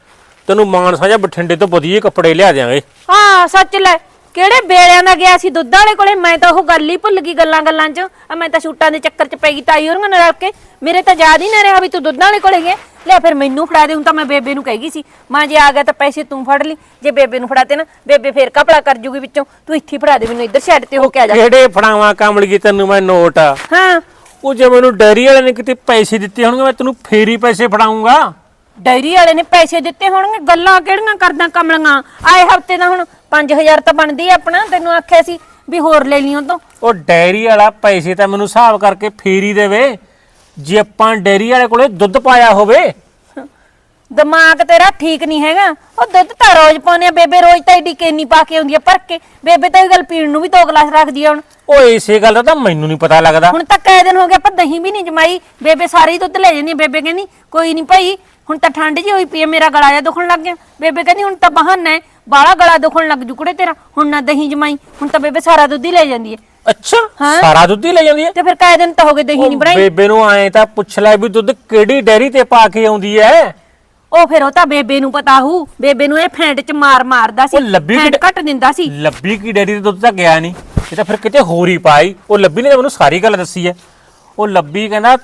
ਤੈਨੂੰ ਮਾਨਸਾ ਜਾਂ ਬਠਿੰਡੇ ਤੋਂ ਵਧੀਆ ਕੱਪੜੇ ਲਿਆ ਦਿਆਂਗੇ। ਹਾਂ ਸੱਚ ਲੈ। ਕਿਹੜੇ ਬੇੜਿਆਂ ਦਾ ਗਿਆ ਸੀ? ਦੁੱਧ ਵਾਲੇ ਕੋਲੇ ਮੈਂ ਤਾਂ ਉਹ ਗੱਲ ਹੀ ਭੁੱਲ ਗਈ ਗੱਲਾਂ ਗੱਲਾਂ 'ਚ। ਆ ਮੈਂ ਤਾਂ ਸ਼ੂਟਾਂ ਦੇ ਚੱਕਰ 'ਚ ਪੈ ਗਈ ਤਾਈ ਹੋਰਾਂ ਨਾਲ ਰਲ ਕੇ। ਮੇਰੇ ਤਾਂ ਯਾਦ ਹੀ ਨਾ ਰਿਹਾ ਵੀ ਤੂੰ ਦੁੱਧ ਵਾਲੇ ਕੋਲੇ ਗਿਆ। ਲੈ ਫਿਰ ਮੈਨੂੰ ਫੜਾ ਦੇ ਹੁਣ ਤਾਂ ਮੈਂ ਬੇਬੇ ਨੂੰ ਕਹਿ ਗਈ ਸੀ। ਮਾਂ ਜੇ ਆ ਗਿਆ ਤਾਂ ਪੈਸੇ ਤੂੰ ਫੜ ਲਈ। ਜੇ ਬੇਬੇ ਨੂੰ ਫੜਾਤੇ ਨਾ ਬੇਬੇ ਫੇਰ ਕਪੜਾ ਕਰ ਜੂਗੀ ਵਿੱਚੋਂ। ਤੂੰ ਇੱਥੇ ਹੀ ਫੜਾ ਦੇ ਮੈਨੂੰ ਇੱਧਰ ਛੱਡ ਤੇ ਹੋ ਕੇ ਆ ਜਾ। ਕਿਹੜੇ ਫੜਾਵਾਂ ਕਮਲਗੀ ਤੈਨੂੰ ਮੈਂ ਨੋਟ ਹਾਂ। ਉਹ ਜੇ ਮੈਨੂੰ ਡੈਰੀ ਵਾਲੇ ਨੇ ਕਿਤੇ ਪੈਸੇ ਦਿੱਤੇ ਹੋਣਗੇ ਮੈਂ ਤੈਨੂੰ ਫੇਰ ਹੀ ਪੈਸੇ ਫੜਾਉਂਗਾ। ਡਾਇਰੀ ਵਾਲੇ ਨੇ ਪੈਸੇ ਦਿੱਤੇ ਹੋਣਗੇ? ਗੱਲਾਂ ਕਿਹੜੀਆਂ ਕਰਦਾ ਕਮਲੀਆਂ? ਆਏ ਹਫ਼ਤੇ ਦਾ ਹੁਣ 5000 ਤਾਂ ਬਣਦੀ ਆ ਆਪਣਾ ਤੈਨੂੰ ਆਖਿਆ ਸੀ ਵੀ ਹੋਰ ਲੈ ਲਈ ਉਹ ਤੋਂ ਉਹ ਡੈਰੀ ਵਾਲਾ ਪੈਸੇ ਤਾਂ ਮੈਨੂੰ ਹਿਸਾਬ ਕਰਕੇ ਫੇਰ ਹੀ ਦੇਵੇ। ਜੇ ਆਪਾਂ ਡੈਰੀ ਵਾਲੇ ਕੋਲੇ ਦੁੱਧ ਪਾਇਆ ਹੋਵੇ। ਦਿਮਾਗ ਤੇਰਾ ਠੀਕ ਨਹੀਂ ਹੈਗਾ। ਉਹ ਦੁੱਧ ਤਾਂ ਰੋਜ਼ ਪਾਉਂਦੇ ਆ ਬੇਬੇ ਰੋਜ਼ ਤਾਂ ਏਡੀ ਕੇਨੀ ਪਾ ਕੇ ਆਉਂਦੀ ਆ ਭਰ ਕੇ। ਬੇਬੇ ਤਾਂ ਇਹ ਗੱਲ ਪੀਣ ਨੂੰ ਵੀ ਦੋ ਗਲਾਸ ਰੱਖਦੀ ਆ ਹੁਣ। ਉਹ ਇਸੇ ਗੱਲ ਦਾ ਤਾਂ ਮੈਨੂੰ ਨਹੀਂ ਪਤਾ ਲੱਗਦਾ। ਹੁਣ ਤਾਂ ਕਈ ਦਿਨ ਹੋ ਗਏ ਆਪਾਂ ਦਹੀਂ ਵੀ ਨਹੀਂ ਜਮਾਈ। ਬੇਬੇ ਸਾਰੇ ਦੁੱਧ ਲੈ ਜਾਂਦੀ ਆ ਬੇਬੇ ਕਹਿੰਦੀ ਕੋਈ ਨਹੀਂ ਭਾਈ ਹੁਣ ਤਾਂ ਠੰਡ ਜੀ ਹੋਈ ਪਈ ਆ ਮੇਰਾ ਗਲਾ ਜਾ ਦੁਖਣ ਲੱਗ ਗਿਆ। ਬੇਬੇ ਕਹਿੰਦੀ ਹੁਣ ਤਾਂ ਬਹਾਨਾ ਹੈ ਬਾਲਾ ਗਲਾ ਦੁਖਣ ਲੱਗ ਜੂ ਕੁੜੇ ਤੇਰਾ। ਹੁਣ ਨਾ ਦਹੀਂ ਜਮਾਈ ਹੁਣ ਤਾਂ ਬੇਬੇ ਸਾਰਾ ਦੁੱਧ ਹੀ ਲੈ ਜਾਂਦੀ ਹੈ। ਅੱਛਾ ਹਾਂ। ਸਾਰਾ ਦੁੱਧ ਹੀ ਲੈ ਜਾਂਦੀ ਹੈ? ਤੇ ਫਿਰ ਕਈ ਦਿਨ ਤਾਂ ਹੋ ਗਏ ਦਹੀਂ ਨਹੀਂ ਉਹ ਬਣਾਈ? ਬੇਬੇ ਨੂੰ ਆਏ ਤਾਂ ਪੁੱਛ ਲੈ ਵੀ ਦੁੱਧ ਕਿਹੜੀ ਡੈਰੀ ਤੇ ਪਾ ਕੇ ਆਉਂਦੀ ਐ ਉਹ ਫਿਰ ਉਹ ਤਾਂ ਬੇਬੇ ਨੂੰ ਪਤਾ ਹੂ। ਬੇਬੇ ਨੂੰ ਇਹ ਫੈਂਟ ਚ ਮਾਰ ਮਾਰਦਾ ਸੀ ਉਹ ਲੱਭੀ ਫੈਂਟ ਕਿਹੜੇ- ਘੱਟ ਦਿੰਦਾ ਸੀ। ਲੱਭੀ ਕੀ ਡੈਰੀ ਤੇ ਦੁੱਧ ਤਾਂ ਗਿਆ ਨਹੀਂ। ਇਹ ਤਾਂ ਫਿਰ ਕਿਤੇ ਹੋਰ ਹੀ ਪਾਈ। ਉਹ ਲੱਭੀ ਨੇ ਤਾਂ ਮੈਨੂੰ ਸਾਰੀ ਗੱਲ ਦੱਸੀ ਐ ਉਹ ਲੱਭੀ ਕਹਿੰਦਾ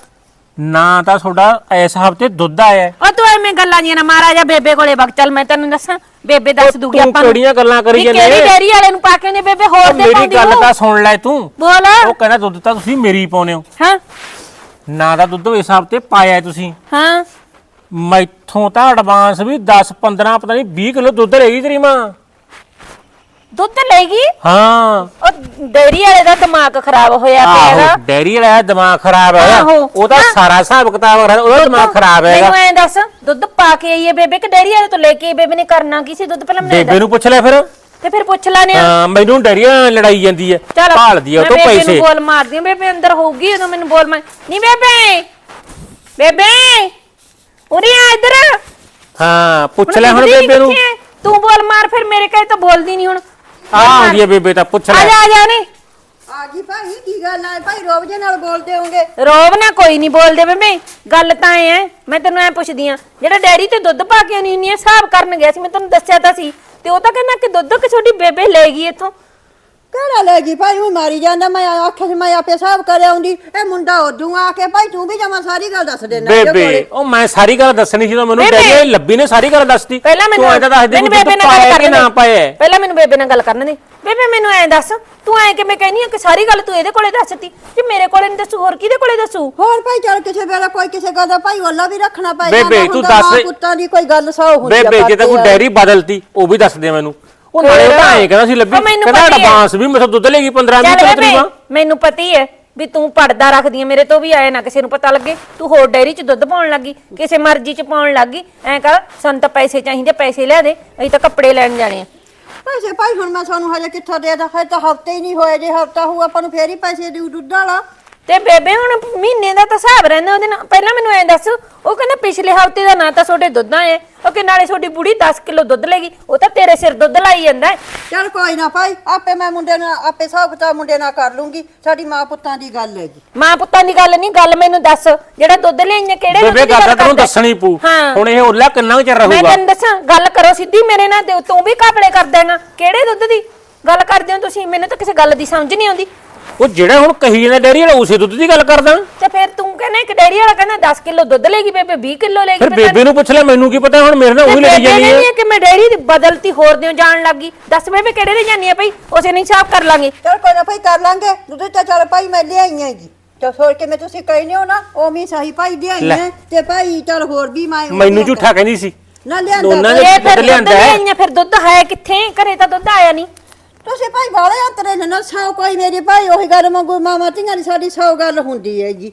ਨਾ ਤਾਂ ਤੁਹਾਡਾ ਇਸ ਹਫ਼ਤੇ ਦੁੱਧ ਆਇਆ। ਹੈ। ਉਹ ਤੂੰ ਐਵੇਂ ਗੱਲਾਂ ਜੀਆਂ ਨਾ ਮਹਾਰਾਜਾ ਬੇਬੇ ਕੋਲੇ ਵਗ ਚੱਲ ਮੈਂ ਤੈਨੂੰ ਦੱਸਾਂ ਬੇਬੇ ਦੱਸ ਦੂਗੀ ਤੂੰ ਆਪਾਂ ਨੂੰ ਕਿਹੜੀਆਂ ਗੱਲਾਂ ਕਰੀ ਵੀ ਜਾਂਦੀ ਕਿਹੜੀ? ਡੇਰੀ ਵਾਲੇ ਨੂੰ ਪਾ ਕੇ ਉਹਨੇ ਬੇਬੇ ਹੋਰ ਦੇ ਮੇਰੀ ਪਾਉਂਦੀ ਗੱਲ। ਤਾਂ ਸੁਣ ਲੈ ਤੂੰ। ਬੋਲ। ਉਹ ਕਹਿੰਦਾ ਦੁੱਧ ਤਾਂ ਤੁਸੀਂ ਮੇਰੀ ਪਾਉਨੇ ਹੋ। ਹਾਂ। ਨਾ ਤਾਂ ਦੁੱਧ ਇਸ ਹਫ਼ਤੇ ਪਾਇਆ ਹੈ ਤੁਸੀਂ। ਹਾਂ। ਮੈਥੋਂ ਤਾਂ ਐਡਵਾਂਸ ਵੀ 10 15 ਪਤਾ ਨਹੀਂ 20 ਕਿਲੋ ਦੁੱਧ ਲੈਗੀ ਤੇਰੀ ਮਾਂ। ਦੁੱਧ ਲੈਗੀ ਹਾਂ। ਉਹ ਡੇਰੀ ਵਾਲੇ ਦਾ ਦਿਮਾਗ ਖਰਾਬ ਹੋਇਆ ਪਿਆ ਆਹੋ ਹੈਗਾ ਡੈਰੀ ਵਾਲਾ ਦਿਮਾਗ ਖਰਾਬ ਹੈ ਆਹੋ। ਉਹ ਤਾਂ ਸਾਰਾ ਹਿਸਾਬ ਕਿਤਾਬ ਖਰਾਬ ਉਹਦਾ ਦਿਮਾਗ ਖਰਾਬ ਹੈਗਾ। ਮੈਨੂੰ ਐਂ ਦੱਸ ਦੁੱਧ ਪਾ ਕੇ ਆਈਏ ਬੇਬੇ ਕਿ ਡੇਰੀ ਵਾਲੇ ਤੋਂ ਲੈ ਕੇ ਆਈ? ਬੇਬੇ ਨੇ ਕਰਨਾ ਕੀ ਸੀ? ਦੁੱਧ ਪਹਿਲਾਂ ਮੈਨੂੰ ਬੇਬੇ ਨੂੰ ਪੁੱਛ ਲੈ ਫਿਰ। ਤੇ ਫਿਰ ਪੁੱਛ ਲੈਨੇ ਆ। ਹਾਂ ਮੈਨੂੰ ਡੈਰੀ ਨਾਲ ਲੜਾਈ ਜਾਂਦੀ ਹੈ। ਚੱਲ ਭਾਲਦੀ ਆ ਉਹ ਮੈਂ ਤੋਂ ਬੇਬੇ ਪੈਸੇ। ਨੂੰ ਬੋਲ ਮਾਰਦੀ ਆ ਬੇਬੇ ਅੰਦਰ ਹੋਊਗੀ ਉਦੋਂ ਮੈਨੂੰ ਬੋਲ ਮਾਰ। ਨਹੀਂ ਬੇਬੇ! ਬੇਬੇ! ਉਰੇ ਆ ਇੱਧਰ। ਹਾਂ ਪੁੱਛ ਲੈ ਹੁਣ ਬੇਬੇ ਨੂੰ? ਤੂੰ ਬੋਲ ਮਾਰ ਫਿਰ ਮੇਰੇ ਕਹੇ ਤਾਂ ਬੋਲਦੀ ਨਹੀਂ ਹੁਣ। ਆ ਆਉਂਦੀ ਹੈ ਬੇਬੇ ਤਾਂ ਪੁੱਛ ਆ ਲੈ। ਜਾ ਆ ਜਾ ਨੇ। ਆ ਗਈ ਭਾਈ ਕੀ ਗੱਲ ਆ? ਭਾਈ ਰੋਬ ਜੇ ਨਾਲ ਬੋਲਦੇ ਹੋਗੇ ਰੋਬ ਨਾ ਕੋਈ ਨਹੀਂ ਬੋਲਦੇ ਬੇਬੇ ਗੱਲ ਤਾਂ ਐ ਮੈਂ ਤੈਨੂੰ ਐ ਪੁੱਛਦੀ ਆ ਜਿਹੜਾ ਡੈਰੀ ਤੇ ਦੁੱਧ ਪਾ ਕੇ ਆਉਣੀ ਹੁੰਨੀ ਆ ਹਿਸਾਬ ਕਰਨ ਗਿਆ ਸੀ ਮੈਂ ਤੈਨੂੰ ਦੱਸਿਆ ਤਾਂ ਸੀ ਤੇ ਉਹ ਤਾਂ ਕਹਿੰਦਾ ਕਿ ਦੁੱਧ ਕਿ ਛੋਟੀ ਬੇਬੇ ਲੈ ਗਈ ਇੱਥੋਂ। ਕਿਹੜਾ ਲੈ ਗਈ ਭਾਈ ਉਹ ਮਾਰੀ ਜਾਂਦਾ ਮੈਂ ਆਖਿਆ ਸੀ ਮੈਂ ਆਪੇ ਹਿਸਾਬ ਕਰ ਆਉਂਦੀ ਇਹ ਮੁੰਡਾ ਉਦੋਂ ਆ ਕੇ ਭਾਈ ਤੂੰ ਵੀ ਜਮਾ ਸਾਰੀ ਗੱਲ ਦੱਸ ਦੇਣਾ ਬੇਬੇ। ਉਹ ਮੈਂ ਸਾਰੀ ਗੱਲ ਦੱਸਣੀ ਸੀ ਤਾਂ ਮੈਨੂੰ ਬੇਬੇ। ਡੈਡੀ ਲੱਭੀ ਨੇ ਸਾਰੀ ਗੱਲ ਦੱਸਤੀ ਪਹਿਲਾਂ ਮੈਨੂੰ ਤੂੰ ਐਂ ਤਾਂ ਦੱਸ ਦੇ ਮੈਨੂੰ ਵੀ ਬੇਬੇ ਦੁੱਧ ਨਾਲ ਗੱਲ ਪਾਇਆ ਕਿ ਕਰਨ ਨਾ ਦੇ ਪਹਿਲਾਂ ਮੈਨੂੰ ਬੇਬੇ ਨਾਲ ਗੱਲ ਕਰਨ ਦੇ ਬੇਬੇ ਮੈਨੂੰ ਐਂ ਦੱਸ ਤੂੰ ਐਂ ਕਿਵੇਂ ਕਹਿਨੀ ਆ ਕਿ ਸਾਰੀ ਗੱਲ ਤੂੰ ਇਹਦੇ ਕੋਲੇ ਦੱਸਤੀ ਜੇ ਮੇਰੇ ਕੋਲੇ ਨਹੀਂ ਦੱਸੂ ਹੋਰ ਕਿਹਦੇ ਕੋਲੇ ਦੱਸੂ ਹੋਰ ਭਾਈ ਚੱਲ ਕਿਸੇ ਵੇਲੇ ਕੋਈ ਕਿਸੇ ਗੱਲ ਦਾ ਭਾਈ ਵੱਲਾ ਵੀ ਰੱਖਣਾ ਪੈ ਬੇਬੇ, ਤੂੰ ਹੁੰਦਾ, ਦੱਸ ਮਾਂ ਦੇ। ਪੁੱਤਾਂ ਦੀ ਕੋਈ ਗੱਲ ਸੌ ਹੁੰਦੀ ਆ ਬੇਬੇ ਜੇ ਤਾਂ ਕੋਈ। ਡੈਰੀ ਬਦਲਤੀ ਉਹ ਵੀ ਦੱਸ ਦੇ ਮੈਨੂੰ ਉਹ ਨਾਲੇ ਉਹ ਤਾਂ ਐਂ ਕਹਿੰਦਾ ਸੀ ਲੱਭੀ। ਉਹ ਮੈਨੂੰ ਕਹਿੰਦਾ ਪਤਾ ਹੀ ਹੈ। ਐਡਵਾਂਸ ਵੀ ਮੈਥੋਂ ਦੁੱਧ ਲੈਗੀ 15 20 ਚੱਲ ਕਿਲੋ ਬੇਬੇ ਤਰੀਵਾ। ਮੈਨੂੰ ਪਤਾ ਹੀ ਹੈ ਵੀ ਤੂੰ ਪਰਦਾ ਰੱਖਦੀ ਹੈ ਮੇਰੇ ਤੋਂ ਵੀ ਆਏ ਨਾ ਕਿਸੇ ਨੂੰ ਪਤਾ ਲੱਗੇ। ਤੂੰ ਹੋਰ ਡੈਰੀ 'ਚ ਦੁੱਧ ਪਾਉਣ ਲੱਗੀ ਕਿਸੇ ਮਰਜ਼ੀ 'ਚ ਪਾਉਣ ਲੱਗੀ। ਐਂ ਕਰ ਸਾਨੂੰ ਤਾਂ ਪੈਸੇ ਚਾਹੀਦੇ ਪੈਸੇ ਲਿਆ ਦੇ ਅਸੀਂ ਤਾਂ ਕੱਪੜੇ ਲੈਣ ਜਾਣੇ ਆ। ਪੈਸੇ ਭਾਈ ਹੁਣ ਮੈਂ ਤੁਹਾਨੂੰ ਹਜੇ ਕਿੱਥੋਂ ਦੇ ਦਾਂ? ਹਜੇ ਤਾਂ ਹਫ਼ਤੇ ਹੀ ਨਹੀਂ ਹੋਏ ਜੇ ਹਫਤਾ ਹੋਊ ਆਪਾਂ ਨੂੰ ਫੇਰ ਹੀ ਪੈਸੇ ਦਿਉ ਦੁੱਧ ਵਾਲਾ। ਤੇ ਬੇਬੇ ਹੁਣ ਮਹੀਨੇ ਦਾ ਤਾਂ ਹਿਸਾਬ ਰਹਿੰਦਾ ਉਹਦੇ ਨਾਲ। ਪਹਿਲਾਂ ਮੈਨੂੰ ਐਂ ਦੱਸ ਉਹ ਕਹਿੰਦਾ ਪਿਛਲੇ ਹਫ਼ਤੇ ਦਾ ਨਾ ਤਾਂ ਤੁਹਾਡੇ ਦੁੱਧਾਂ ਐ। ਉਹ ਕਿ ਨਾਲੇ ਤੁਹਾਡੀ ਬੁੜੀ 10 ਕਿਲੋ ਦੁੱਧ ਲੈਗੀ ਉਹ ਤਾਂ ਤੇਰੇ ਸਿਰ ਦੁੱਧ ਲਾਈ ਜਾਂਦਾ ਹੈ। ਚਲ ਕੋਈ ਨਾ ਭਾਈ ਆਪੇ ਮੈਂ ਮੁੰਡੇ ਨਾਲ ਆਪੇ ਹਿਸਾਬ ਕਿਤਾਬ ਮੁੰਡੇ ਨਾਲ ਕਰ ਲੂੰਗੀ। ਸਾਡੀ ਮਾਂ ਪੁੱਤਾਂ ਦੀ ਗੱਲ ਹੈਗੀ। ਮਾਂ ਪੁੱਤਾਂ ਦੀ ਗੱਲ ਨਹੀਂ ਗੱਲ ਮੈਨੂੰ ਦੱਸ ਜਿਹੜਾ ਦੁੱਧ ਲੈਣੇ ਕਿਹੜੇ ਦੁੱਧ ਬੇਬੇ ਦੀ ਗੱਲ ਤਾਂ ਤੈਨੂੰ ਕਰਦਾ? ਦੱਸਣੀ ਹਾਂ। ਹੁਣ ਇਹ ਉੱਲਾ ਕਿੰਨਾ ਕੁ ਚਿਰ ਮੈਂ ਰਹੂਗਾ? ਤੈਨੂੰ ਦੱਸਾਂ ਗੱਲ ਕਰੋ ਸਿੱਧੀ ਮੇਰੇ ਨਾਲ ਤੇ ਤੂੰ ਵੀ ਕਾਬਲੇ ਕਰ ਦੇਗਾ ਕਿਹੜੇ ਦੁੱਧ ਦੀ ਗੱਲ ਕਰਦੇ ਹੋ ਤੁਸੀਂ? ਮੈਨੂੰ ਤਾਂ ਕਿਸੇ ਗੱਲ ਦੀ ਸਮਝ ਨਹੀਂ ਆਉਂਦੀ। ਉਹ ਜਿਹੜਾ ਹੁਣ ਕਹੀ ਜਾਂਦਾ ਡੈਰੀ ਵਾਲਾ ਉਸੇ ਦੁੱਧ ਦੀ ਗੱਲ ਕਰਦਾ। ਤੇ ਫਿਰ ਤੂੰ ਕਹਿੰਦਾ ਇੱਕ ਡੈਰੀ ਵਾਲਾ ਕਹਿੰਦਾ 10 ਕਿਲੋ ਦੁੱਧ ਲੈਗੀ ਬੇਬੇ 20 ਕਿਲੋ ਲੈਗੀ ਫਿਰ ਬੇਬੇ ਨੂੰ ਪੁੱਛ ਲੈ ਮੈਨੂੰ ਕੀ ਪਤਾ ਹੁਣ ਮੇਰੇ ਨਾਲ ਉਹੀ ਲੜੀ ਜਾਂਦੀ ਹੈ ਕਿ ਮੈਂ ਡੈਰੀ ਦੀ ਬਦਲਤੀ ਹੋਰ ਦਿਓ ਜਾਣ ਲੱਗੀ ਦੱਸ ਬੇਬੇ ਕਿਹੜੇ ਦੇ ਜਾਨੀ ਆ ਭਈ? ਉਸੇ ਨਹੀਂ ਸਾਫ਼ ਕਰ ਲਾਂਗੇ। ਚਲ ਕੋਈ ਨਾ ਭਾਈ ਕਰ ਲਾਂਗੇ। ਦੁੱਧ ਤਾਂ ਚੱਲ ਭਾਈ ਮੈਂ ਲਿਆਈ ਹੈਗੀ ਤੇ ਸੋਚ ਕੇ ਮੈਂ ਤੁਸੀਂ ਕਹਿੰਦੇ ਹੋ ਨਾ ਉਵੇਂ ਸਹੀ ਭਾਈ ਲਿਆਈ ਲੈ। ਹੈ ਤੇ ਭਾਈ ਚੱਲ ਹੋਰ ਵੀ ਮੈਂ ਮੈਨੂੰ ਝੂਠਾ ਕਹਿੰਦੀ ਸੀ। ਨਾ ਲਿਆਂਦਾ ਦੋਨਾਂ ਭਾਈ। ਦੇ ਇਹ ਫਿਰ ਦੁੱਧ ਦੁੱਧ ਲਿਆਂਦਾ ਹੈ। ਲਿਆਈਆਂ ਫਿਰ ਦੁੱਧ ਹੈ ਕਿੱਥੇ? ਘਰੇ ਤਾਂ ਦੁੱਧ ਆਇਆ ਨਹੀਂ। ਤੁਸੀਂ ਭਾਈ ਬਾਲੇ ਅੰਤਰੇ ਨੇ ਨਾ ਸੌ ਕੋਈ ਮੇਰੀ ਭਾਈ ਉਹੀ ਗੱਲ ਮੰਗੂ ਮਾਮਾ ਧੀਆਂ ਦੀ ਸਾਡੀ ਸੌ ਗੱਲ ਹੁੰਦੀ ਹੈਗੀ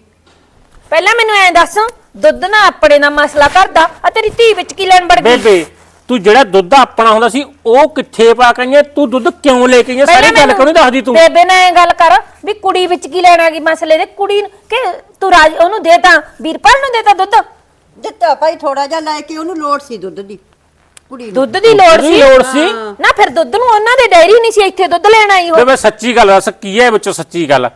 ਪਹਿਲਾਂ ਮੈਨੂੰ ਐਂ ਦੱਸ ਦੁੱਧ ਨਾ ਆਪਣੇ ਨਾਲ ਮਸਲਾ ਕਰਦਾ ਆ ਤੇਰੀ ਧੀ ਵਿੱਚ ਕੀ ਲੈਣ ਵੜ ਗਈ? ਬੇਬੇ ਤੂੰ ਜਿਹੜਾ ਦੁੱਧ ਆਪਣਾ ਹੁੰਦਾ ਸੀ ਉਹ ਕਿੱਥੇ ਪਾ ਕੇ ਆਈਆਂ? ਤੂੰ ਦੁੱਧ ਕਿਉਂ ਲੈ ਕੇ ਆਈਆਂ? ਸਾਰੀ ਗੱਲ ਕਿਉਂ ਨਹੀਂ ਦੱਸਦੀ ਤੂੰ? ਬੇਬੇ ਨਾਲ ਐਂ ਗੱਲ ਕਰ ਵੀ ਕੁੜੀ ਵਿੱਚ ਕੀ ਲੈਣਾ ਕੀ ਮਸਲੇ ਦੇ? ਕੁੜੀ ਨੂੰ ਕਿ ਤੂੰ ਰਾਜ ਉਹਨੂੰ ਦੇਤਾ ਵੀਰਪਾਲ ਨੂੰ ਦੇਤਾ ਦੁੱਧ? ਦਿੱਤਾ ਭਾਈ ਥੋੜਾ ਜਿਹਾ ਲੈ ਕੇ ਉਹਨੂੰ ਲੋੜ ਸੀ ਦੁੱਧ ਦੀ। ਕੁੜੀ ਨੂੰ। ਦੁੱਧ ਦੀ ਲੋੜ ਸੀ। ਲੋੜ ਸੀ? ਨਾ ਫਿਰ ਦੁੱਧ ਨੂੰ ਉਹਨਾਂ ਦੇ ਡੈਰੀ ਨਹੀਂ ਸੀ ਇੱਥੇ ਦੁੱਧ ਲੈਣ ਆਈ ਉਹ। ਬੇਬੇ ਸੱਚੀ ਗੱਲ ਦੱਸ ਕੀ ਹੈ ਵਿੱਚੋਂ ਸੱਚੀ ਗੱਲ?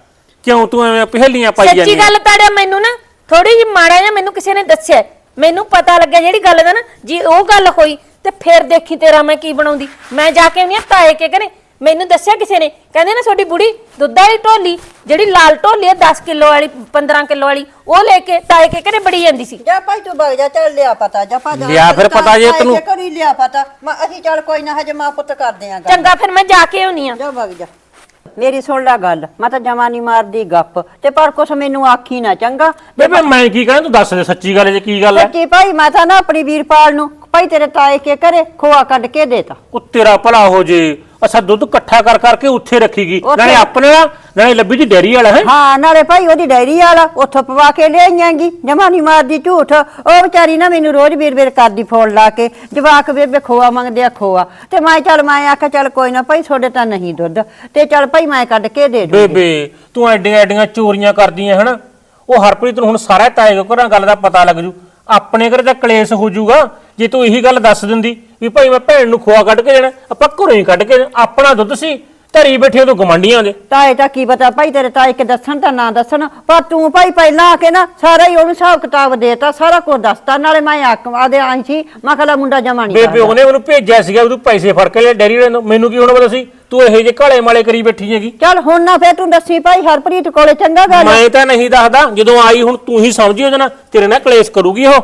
ਕਿਉਂ ਤੂੰ ਐਵੇਂ ਪਹਿਲੀਆਂ ਪਾਈ ਜਾਂਦੀ ਸੱਚੀ ਗੱਲ ਤਾੜਿਆ ਮੈਨੂੰ ਨਾ ਥੋੜੀ ਜਿਹੀ ਮਾੜਾ ਜਿਹਾ ਮੈਨੂੰ ਕਿਸੇ ਨੇ ਦੱਸਿਆ। ਮੈਨੂੰ ਪਤਾ ਲੱਗਿਆ ਜਿਹੜੀ ਗੱਲ ਦਾ ਨਾ ਜੀ ਉਹ ਗੱਲ ਹੋਈ ਤੇ ਫਿਰ ਦੇਖੀ ਤੇਰਾ ਮੈਂ ਕੀ ਬਣਾਉਂਦੀ। ਮੈਂ ਜਾ ਕੇ ਉਹਨੀਆਂ ਤਾਏ ਕੇ ਕਰੇ ਮੈਨੂੰ ਦੱਸਿਆ ਕਿਸੇ ਨੇ? ਕਹਿੰਦੇ ਨਾ ਤੁਹਾਡੀ ਬੁੜੀ ਦੁੱਧ ਵਾਲੀ ਢੋਲੀ ਜਿਹੜੀ ਲਾਲ ਢੋਲੀ ਹੈ 10 ਕਿਲੋ ਵਾਲੀ 15 ਕਿਲੋ ਵਾਲੀ ਉਹ ਲੈ ਕੇ ਤਾਏ ਕੇ ਕਰੇ ਬੜੀ ਜਾਂਦੀ ਸੀ। ਜਾ ਭਾਈ ਤੂੰ ਵਗ ਜਾ ਚੱਲ ਲਿਆ ਪਤਾ ਜਾ ਪਾ ਜਾ ਲਿਆ ਫਿਰ ਪਤਾ ਜੇ ਤੈਨੂੰ। ਕਰੀ ਲਿਆ ਪਤਾ। ਮੈਂ ਅਸੀਂ ਚੱਲ ਕੋਈ ਨਾ ਹਜੇ ਮਾਂ ਪੁੱਤ ਕਰਦੇ ਆਂ ਗੱਲ। ਚੰਗਾ ਫਿਰ ਮੈਂ ਜਾ ਕੇ ਆਉਣੀ ਆ। ਜਾ ਵਗ ਜਾ। ਮੇਰੀ ਸੁਣ ਲੈ ਗੱਲ ਮੈਂ ਤਾਂ ਜਮਾ ਨਹੀਂ ਮਾਰਦੀ ਗੱਪ ਤੇ ਪਰ ਕੁਛ ਮੈਨੂੰ ਆਖੀ ਨਾ ਚੰਗਾ? ਬੇਬੇ ਮੈਂ ਕੀ ਕਹਾਂ ਤੂੰ ਦੱਸ ਦੇ ਸੱਚੀ ਗੱਲ ਜੇ ਕੀ ਗੱਲ ਹੈ? ਸੱਚੀ ਭਾਈ ਮੈਂ ਤਾਂ ਨਾ ਆਪਣੀ ਵੀਰਪਾਲ ਨੂੰ ਭਾਈ ਤੇਰੇ ਤਾਏ ਕੇ ਕਰੇ ਖੋਆ ਕੱਢ ਕੇ ਦੇਤਾ। ਉਹ ਤੇਰਾ ਭਲਾ ਹੋ ਜੇ ਅੱਛਾ ਦੁੱਧ ਇਕੱਠਾ ਕਰ ਕਰਕੇ ਉੱਥੇ ਰੱਖੀਗੀ। ਉੱਥੇ- ਨਾਲੇ ਆਪਣੇ ਨਾਲ ਲੱਭੀ ਦੀ ਡੈਰੀ ਵਾਲਾ ਹੈ। ਹਾਂ ਨਾਲੇ ਭਾਈ ਉਹਦੀ ਡੈਰੀ ਵਾਲਾ ਉੱਥੋਂ ਪਵਾ ਕੇ ਲਿਆਈਆਂਗੀ। ਜਮਾ ਨਹੀਂ ਮਾਰਦੀ ਝੂਠ। ਉਹ ਵਿਚਾਰੀ ਨਾ ਮੈਨੂੰ ਰੋਜ਼ ਵੀਰ ਵੀਰ ਕਰਦੀ ਫੋਨ ਲਾ ਕੇ ਜਵਾਕ ਬੇਬੇ ਖੋਆ ਮੰਗਦੇ ਆ ਖੋਆ। ਤੇ ਮੈਂ ਚੱਲ ਮੈਂ ਆਖਿਆ ਚੱਲ ਕੋਈ ਨਾ ਭਾਈ ਤੁਹਾਡੇ ਤਾਂ ਨਹੀਂ ਦੁੱਧ। ਤੇ ਚੱਲ ਭਾਈ ਮੈਂ ਕੱਢ ਕੇ ਦੇ ਦੂੰ ਬੇਬੇ ਤੂੰ ਐਡੀਆਂ ਐਡੀਆਂ ਚੋਰੀਆਂ ਕਰਦੀਆਂ ਹਨਾ? ਉਹ ਹਰਪ੍ਰੀਤ ਨੂੰ ਹੁਣ ਸਾਰਾ ਤਾਏ ਕੋ ਘਰਾਂ ਗੱਲ ਦਾ ਪਤਾ ਲੱਗ ਜੂ। ਆਪਣੇ ਘਰੇ ਤਾਂ ਕਲੇਸ਼ ਹੋ ਜਾਊਗਾ, ਜੇ ਤੂੰ ਇਹੀ ਗੱਲ ਦੱਸ ਦਿੰਦੀ ਵੀ ਭਾਈ ਮੈਂ ਭੈਣ ਨੂੰ ਖੋਆ ਕੱਢ ਕੇ ਦੇਣਾ, ਆਪਾਂ ਘਰੋਂ ਹੀ ਕੱਢ ਕੇ ਦੇਣਾ। ਆਪਣਾ ਦੁੱਧ ਸੀ ਧਰੀ ਬੈਠੇ ਤੂੰ ਗਮੰਡੀਆਂ ਦੇ। ਤਾਏ ਤਾਂ ਕੀ ਪਤਾ ਭਾਈ ਤੇਰੇ ਤਾਏ ਕਿ ਦੱਸਣ ਤਾਂ ਨਾ ਦੱਸਣ ਪਰ ਤੂੰ ਭਾਈ ਪਹਿਲਾਂ ਆ ਕੇ ਨਾ ਸਾਰਾ ਹੀ ਉਹਨੂੰ ਹਿਸਾਬ ਕਿਤਾਬ ਦੇਤਾ ਸਾਰਾ ਕੁਝ ਦੱਸਤਾ ਨਾਲੇ ਮੈਂ ਆਖ ਆਦੇ ਆਈ ਸੀ ਮੈਂ ਕਿਹਾ ਲੈ ਮੁੰਡਾ ਜਮਾ ਨਹੀਂ ਬੇਬੇ ਉਹਨੇ ਉਹਨੂੰ ਭੇਜਿਆ ਸੀਗਾ ਤੂੰ ਪੈਸੇ ਫੜ ਕੇ ਲੈ ਡੈਰੀ ਵਾਲੇ ਨੂੰ। ਮੈਨੂੰ ਕੀ ਹੁਣ ਪਤਾ ਸੀ? ਤੂੰ ਇਹੋ ਜਿਹੇ ਕਾਲੇ ਮਾਲੇ ਕਰੀ ਬੈਠੀ ਹੈਗੀ। ਚੱਲ ਹੁਣ ਨਾ ਫੇਰ ਤੂੰ ਦੱਸੀ ਭਾਈ ਹਰਪ੍ਰੀਤ ਕੋਲੇ ਚੰਗਾ ਗੱਲ ਮੈਂ ਤਾਂ ਨਹੀਂ ਦੱਸਦਾ ਜਦੋਂ ਆਈ ਹੁਣ ਤੂੰ ਹੀ ਸਮਝੀ ਉਹਦੇ ਨਾਲ ਤੇਰੇ ਨਾਲ ਕਲੇਸ਼ ਕਰੂਗੀ ਉਹ।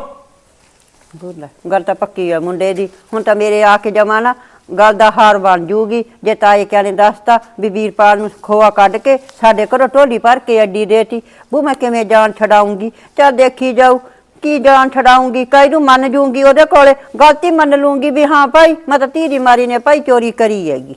ਬੋਲ ਗੱਲ ਤਾਂ ਪੱਕੀ ਆ ਮੁੰਡੇ ਦੀ ਹੁਣ ਤਾਂ ਮੇਰੇ ਆ ਕੇ ਜਮਾ ਨਾ ਗੱਲ ਦਾ ਹਾਰ ਬਣ ਜੂਗੀ। ਜੇ ਤਾਏ ਕਿਆ ਨੇ ਦੱਸਤਾ ਵੀ ਵੀਰਪਾਲ ਨੂੰ ਖੋਆ ਕੱਢ ਕੇ ਸਾਡੇ ਘਰੋਂ ਢੋਲੀ ਭਰ ਕੇ ਅੱਡੀ ਦੇਤੀ, ਬੂ ਮੈਂ ਕਿਵੇਂ ਜਾਨ ਛਡਾਉਂਗੀ? ਚੱਲ ਦੇਖੀ ਜਾਊ, ਕੀ ਜਾਨ ਛਡਾਉਂਗੀ ਕਈ ਨੂੰ ਮੰਨ ਜੂੰਗੀ ਉਹਦੇ ਕੋਲੇ? ਗਲਤੀ ਮੰਨ ਲੂੰਗੀ ਵੀ ਹਾਂ ਭਾਈ, ਮੈਂ ਤਾਂ ਧੀ ਮਾਰੀ ਨੇ ਭਾਈ ਚੋਰੀ ਕਰੀ ਹੈਗੀ।